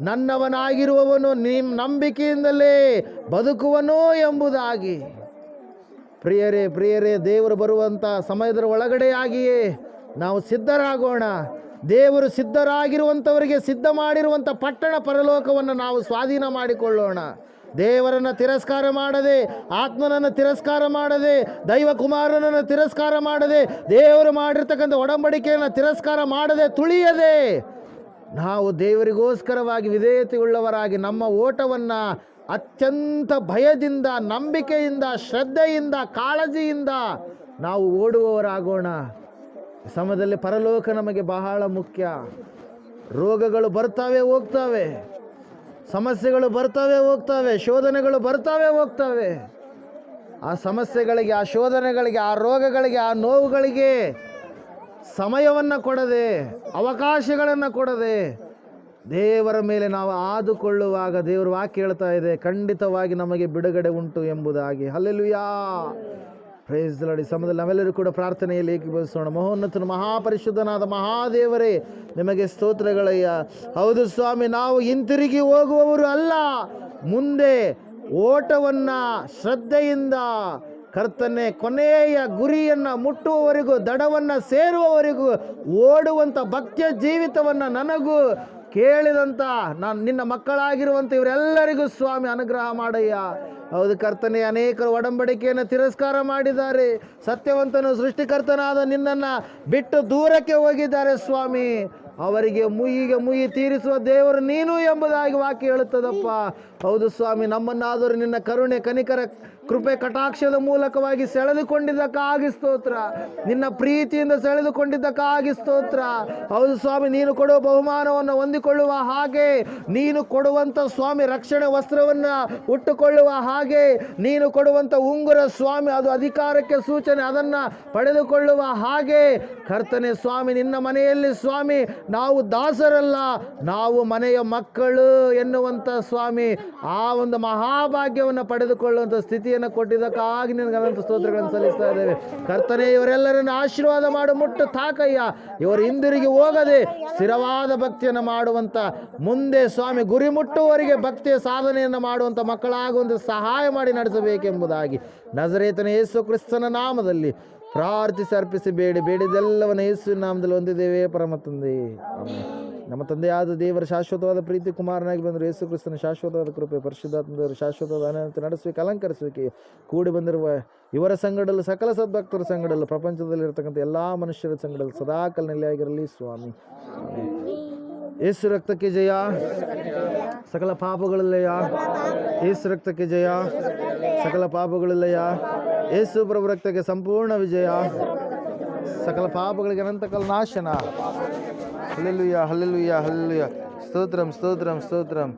ನನ್ನವನಾಗಿರುವವನು ನಿಮ್ಮ ನಂಬಿಕೆಯಿಂದಲೇ ಬದುಕುವನು ಎಂಬುದಾಗಿ. ಪ್ರಿಯರೇ ಪ್ರಿಯರೇ, ದೇವರು ಬರುವಂಥ ಸಮಯದ ಒಳಗಡೆಯಾಗಿಯೇ ನಾವು ಸಿದ್ಧರಾಗೋಣ. ದೇವರು ಸಿದ್ಧರಾಗಿರುವಂಥವರಿಗೆ ಸಿದ್ಧ ಮಾಡಿರುವಂಥ ಪಟ್ಟಣ ಪರಲೋಕವನ್ನು ನಾವು ಸ್ವಾಧೀನ ಮಾಡಿಕೊಳ್ಳೋಣ. ದೇವರನ್ನು ತಿರಸ್ಕಾರ ಮಾಡದೆ, ಆತ್ಮನನ್ನು ತಿರಸ್ಕಾರ ಮಾಡದೆ ದೈವ ಕುಮಾರನನ್ನು ತಿರಸ್ಕಾರ ಮಾಡದೆ, ದೇವರು ಮಾಡಿರ್ತಕ್ಕಂಥ ಒಡಂಬಡಿಕೆಯನ್ನು ತಿರಸ್ಕಾರ ಮಾಡದೆ ತುಳಿಯದೆ, ನಾವು ದೇವರಿಗೋಸ್ಕರವಾಗಿ ವಿಧೇಯತೆಯುಳ್ಳವರಾಗಿ ನಮ್ಮ ಓಟವನ್ನು ಅತ್ಯಂತ ಭಯದಿಂದ, ನಂಬಿಕೆಯಿಂದ, ಶ್ರದ್ಧೆಯಿಂದ, ಕಾಳಜಿಯಿಂದ ನಾವು ಓಡುವವರಾಗೋಣ. ಸಮಯದಲ್ಲಿ ಪರಲೋಕ ನಮಗೆ ಬಹಳ ಮುಖ್ಯ. ರೋಗಗಳು ಬರ್ತಾವೆ, ಹೋಗ್ತಾವೆ. ಸಮಸ್ಯೆಗಳು ಬರ್ತಾವೆ, ಹೋಗ್ತಾವೆ. ಶೋಧನೆಗಳು ಬರ್ತಾವೆ, ಹೋಗ್ತಾವೆ. ಆ ಸಮಸ್ಯೆಗಳಿಗೆ, ಆ ಶೋಧನೆಗಳಿಗೆ, ಆ ರೋಗಗಳಿಗೆ, ಆ ನೋವುಗಳಿಗೆ ಸಮಯವನ್ನು ಕೊಡದೆ, ಅವಕಾಶಗಳನ್ನು ಕೊಡದೆ ದೇವರ ಮೇಲೆ ನಾವು ಆದುಕೊಳ್ಳುವಾಗ ದೇವರು ವಾಕ್ಯ ಹೇಳ್ತಾ ಇದೆ, ಖಂಡಿತವಾಗಿ ನಮಗೆ ಬಿಡುಗಡೆ ಉಂಟು ಎಂಬುದಾಗಿ. ಅಲ್ಲೆಲ್ಲೂ ಪ್ರೈಸ್ ಲಾರ್ಡ್. ಲಾಡಿ ಸಮಯದಲ್ಲಿ ನಾವೆಲ್ಲರೂ ಕೂಡ ಪ್ರಾರ್ಥನೆಯಲ್ಲಿ ಏಕೀಭವಿಸೋಣ. ಮಹೋನ್ನತನ, ಮಹಾಪರಿಶುದ್ಧನಾದ ಮಹಾದೇವರೇ, ನಿಮಗೆ ಸ್ತೋತ್ರಗಳಯ್ಯ. ಹೌದು ಸ್ವಾಮಿ, ನಾವು ಹಿಂತಿರುಗಿ ಹೋಗುವವರು ಅಲ್ಲ. ಮುಂದೆ ಓಟವನ್ನು ಶ್ರದ್ಧೆಯಿಂದ, ಕರ್ತನೆ ಕೊನೆಯ ಗುರಿಯನ್ನು ಮುಟ್ಟುವವರೆಗೂ, ದಡವನ್ನು ಸೇರುವವರೆಗೂ ಓಡುವಂಥ ಭಕ್ತಿಯ ಜೀವಿತವನ್ನು ನನಗೂ ಕೇಳಿದಂಥ ನಾನು ನಿನ್ನ ಮಕ್ಕಳಾಗಿರುವಂಥ ಇವರೆಲ್ಲರಿಗೂ ಸ್ವಾಮಿ, ಅನುಗ್ರಹ ಮಾಡಯ್ಯ. ಹೌದು, ಕರ್ತನೆ, ಅನೇಕರು ಒಡಂಬಡಿಕೆಯನ್ನು ತಿರಸ್ಕಾರ ಮಾಡಿದ್ದಾರೆ. ಸತ್ಯವಂತನು ಸೃಷ್ಟಿಕರ್ತನಾದ ನಿನ್ನನ್ನು ಬಿಟ್ಟು ದೂರಕ್ಕೆ ಹೋಗಿದ್ದಾರೆ ಸ್ವಾಮಿ. ಅವರಿಗೆ ಮುಯಿಗೆ ಮುಯಿ ತೀರಿಸುವ ದೇವರು ನೀನು ಎಂಬುದಾಗಿ ವಾಕ್ಯ ಹೇಳುತ್ತದಪ್ಪ. ಹೌದು ಸ್ವಾಮಿ, ನಮ್ಮನ್ನಾದರೂ ನಿನ್ನ ಕರುಣೆ, ಕನಿಕರ ಕೃಪೆ ಕಟಾಕ್ಷದ ಮೂಲಕವಾಗಿ ಸೆಳೆದುಕೊಂಡಿದ್ದಕ್ಕಾಗಿ ಸ್ತೋತ್ರ. ನಿನ್ನ ಪ್ರೀತಿಯಿಂದ ಸೆಳೆದುಕೊಂಡಿದ್ದಕ್ಕಾಗಿ ಸ್ತೋತ್ರ. ಹೌದು ಸ್ವಾಮಿ, ನೀನು ಕೊಡುವ ಬಹುಮಾನವನ್ನು ಹೊಂದಿಕೊಳ್ಳುವ ಹಾಗೆ, ನೀನು ಕೊಡುವಂಥ ಸ್ವಾಮಿ ರಕ್ಷಣೆ ವಸ್ತ್ರವನ್ನು ಉಟ್ಟುಕೊಳ್ಳುವ ಹಾಗೆ, ನೀನು ಕೊಡುವಂಥ ಉಂಗುರ ಸ್ವಾಮಿ, ಅದು ಅಧಿಕಾರಕ್ಕೆ ಸೂಚನೆ, ಅದನ್ನು ಪಡೆದುಕೊಳ್ಳುವ ಹಾಗೆ. ಕರ್ತನೆ ಸ್ವಾಮಿ, ನಿನ್ನ ಮನೆಯಲ್ಲಿ ಸ್ವಾಮಿ, ನಾವು ದಾಸರಲ್ಲ, ನಾವು ಮನೆಯ ಮಕ್ಕಳು ಎನ್ನುವಂಥ ಸ್ವಾಮಿ, ಆ ಒಂದು ಮಹಾಭಾಗ್ಯವನ್ನು ಪಡೆದುಕೊಳ್ಳುವಂಥ ಸ್ಥಿತಿಯನ್ನು ಕೊಟ್ಟಿದ್ದಕ್ಕಾಗಿ ನಿನಗೆ ಅನಂತ ಸ್ತೋತ್ರಗಳನ್ನು ಸಲ್ಲಿಸ್ತಾ ಇದ್ದೇವೆ. ಕರ್ತನೆ, ಇವರೆಲ್ಲರನ್ನು ಆಶೀರ್ವಾದ ಮಾಡು, ಮುಟ್ಟು ತಾಕಯ್ಯ. ಇವರು ಹಿಂದಿರುಗಿ ಹೋಗದೆ ಸ್ಥಿರವಾದ ಭಕ್ತಿಯನ್ನು ಮಾಡುವಂಥ ಮುಂದೆ ಸ್ವಾಮಿ ಗುರಿ ಮುಟ್ಟುವವರಿಗೆ ಭಕ್ತಿಯ ಸಾಧನೆಯನ್ನು ಮಾಡುವಂಥ ಮಕ್ಕಳಾಗುವಂತೆ ಸಹಾಯ ಮಾಡಿ ನಡೆಸಬೇಕೆಂಬುದಾಗಿ ನಜರೇತನ ಯೇಸು ಕ್ರಿಸ್ತನ ನಾಮದಲ್ಲಿ ಪ್ರಾರ್ಥಿಸಿ, ಅರ್ಪಿಸಿ, ಬೇಡಿ, ಬೇಡಿದೆಲ್ಲವನ್ನ ಯೇಸು ನಾಮದಲ್ಲಿ ಹೊಂದಿದ್ದೇವೆ. ಪರಮ ತಂದೆ. ನಮ್ಮ ತಂದೆಯಾದ ದೇವರ ಶಾಶ್ವತವಾದ ಪ್ರೀತಿ ಕುಮಾರನಾಗಿ ಬಂದರು. ಯೇಸು ಕ್ರಿಸ್ತನ ಶಾಶ್ವತವಾದ ಕೃಪೆ, ಪರಿಶುದ್ಧಾತ್ಮದವರು ಶಾಶ್ವತವಾದ ಅನಂತ ನಡೆಸುವಿಕೆ, ಅಲಂಕರಿಸುವಿಕೆ ಕೂಡಿ ಬಂದಿರುವ ಇವರ ಸಂಗಡಲು, ಸಕಲ ಸದ್ಭಕ್ತರ ಸಂಗಡಲು, ಪ್ರಪಂಚದಲ್ಲಿರ್ತಕ್ಕಂಥ ಎಲ್ಲ ಮನುಷ್ಯರ ಸಂಗಡಲು ಸದಾಕಾಲ ನೆಲೆಯಾಗಿರಲಿ ಸ್ವಾಮಿ. ಏಸು ರಕ್ತಕ್ಕೆ ಜಯ. ಸಕಲ ಪಾಪಗಳಲ್ಲಯ್ಯ. ಏಸು ರಕ್ತಕ್ಕೆ ಜಯ. ಸಕಲ ಪಾಪಗಳಲ್ಲಯ್ಯ. ಯೇಸು ಪ್ರಭು ರಕ್ತಕ್ಕೆ ಸಂಪೂರ್ಣ ವಿಜಯ. ಸಕಲ ಪಾಪಗಳಿಗೆ ಅನಂತಕಲ ನಾಶನ ಹಲ್ಲೆಲುಯ್ಯ ಹಲ್ಲೆಲುಯ್ಯ ಹಲ್ಲೆಲುಯ್ಯ ಸ್ತೋತ್ರಂ ಸ್ತೋತ್ರಂ ಸ್ತೋತ್ರಂ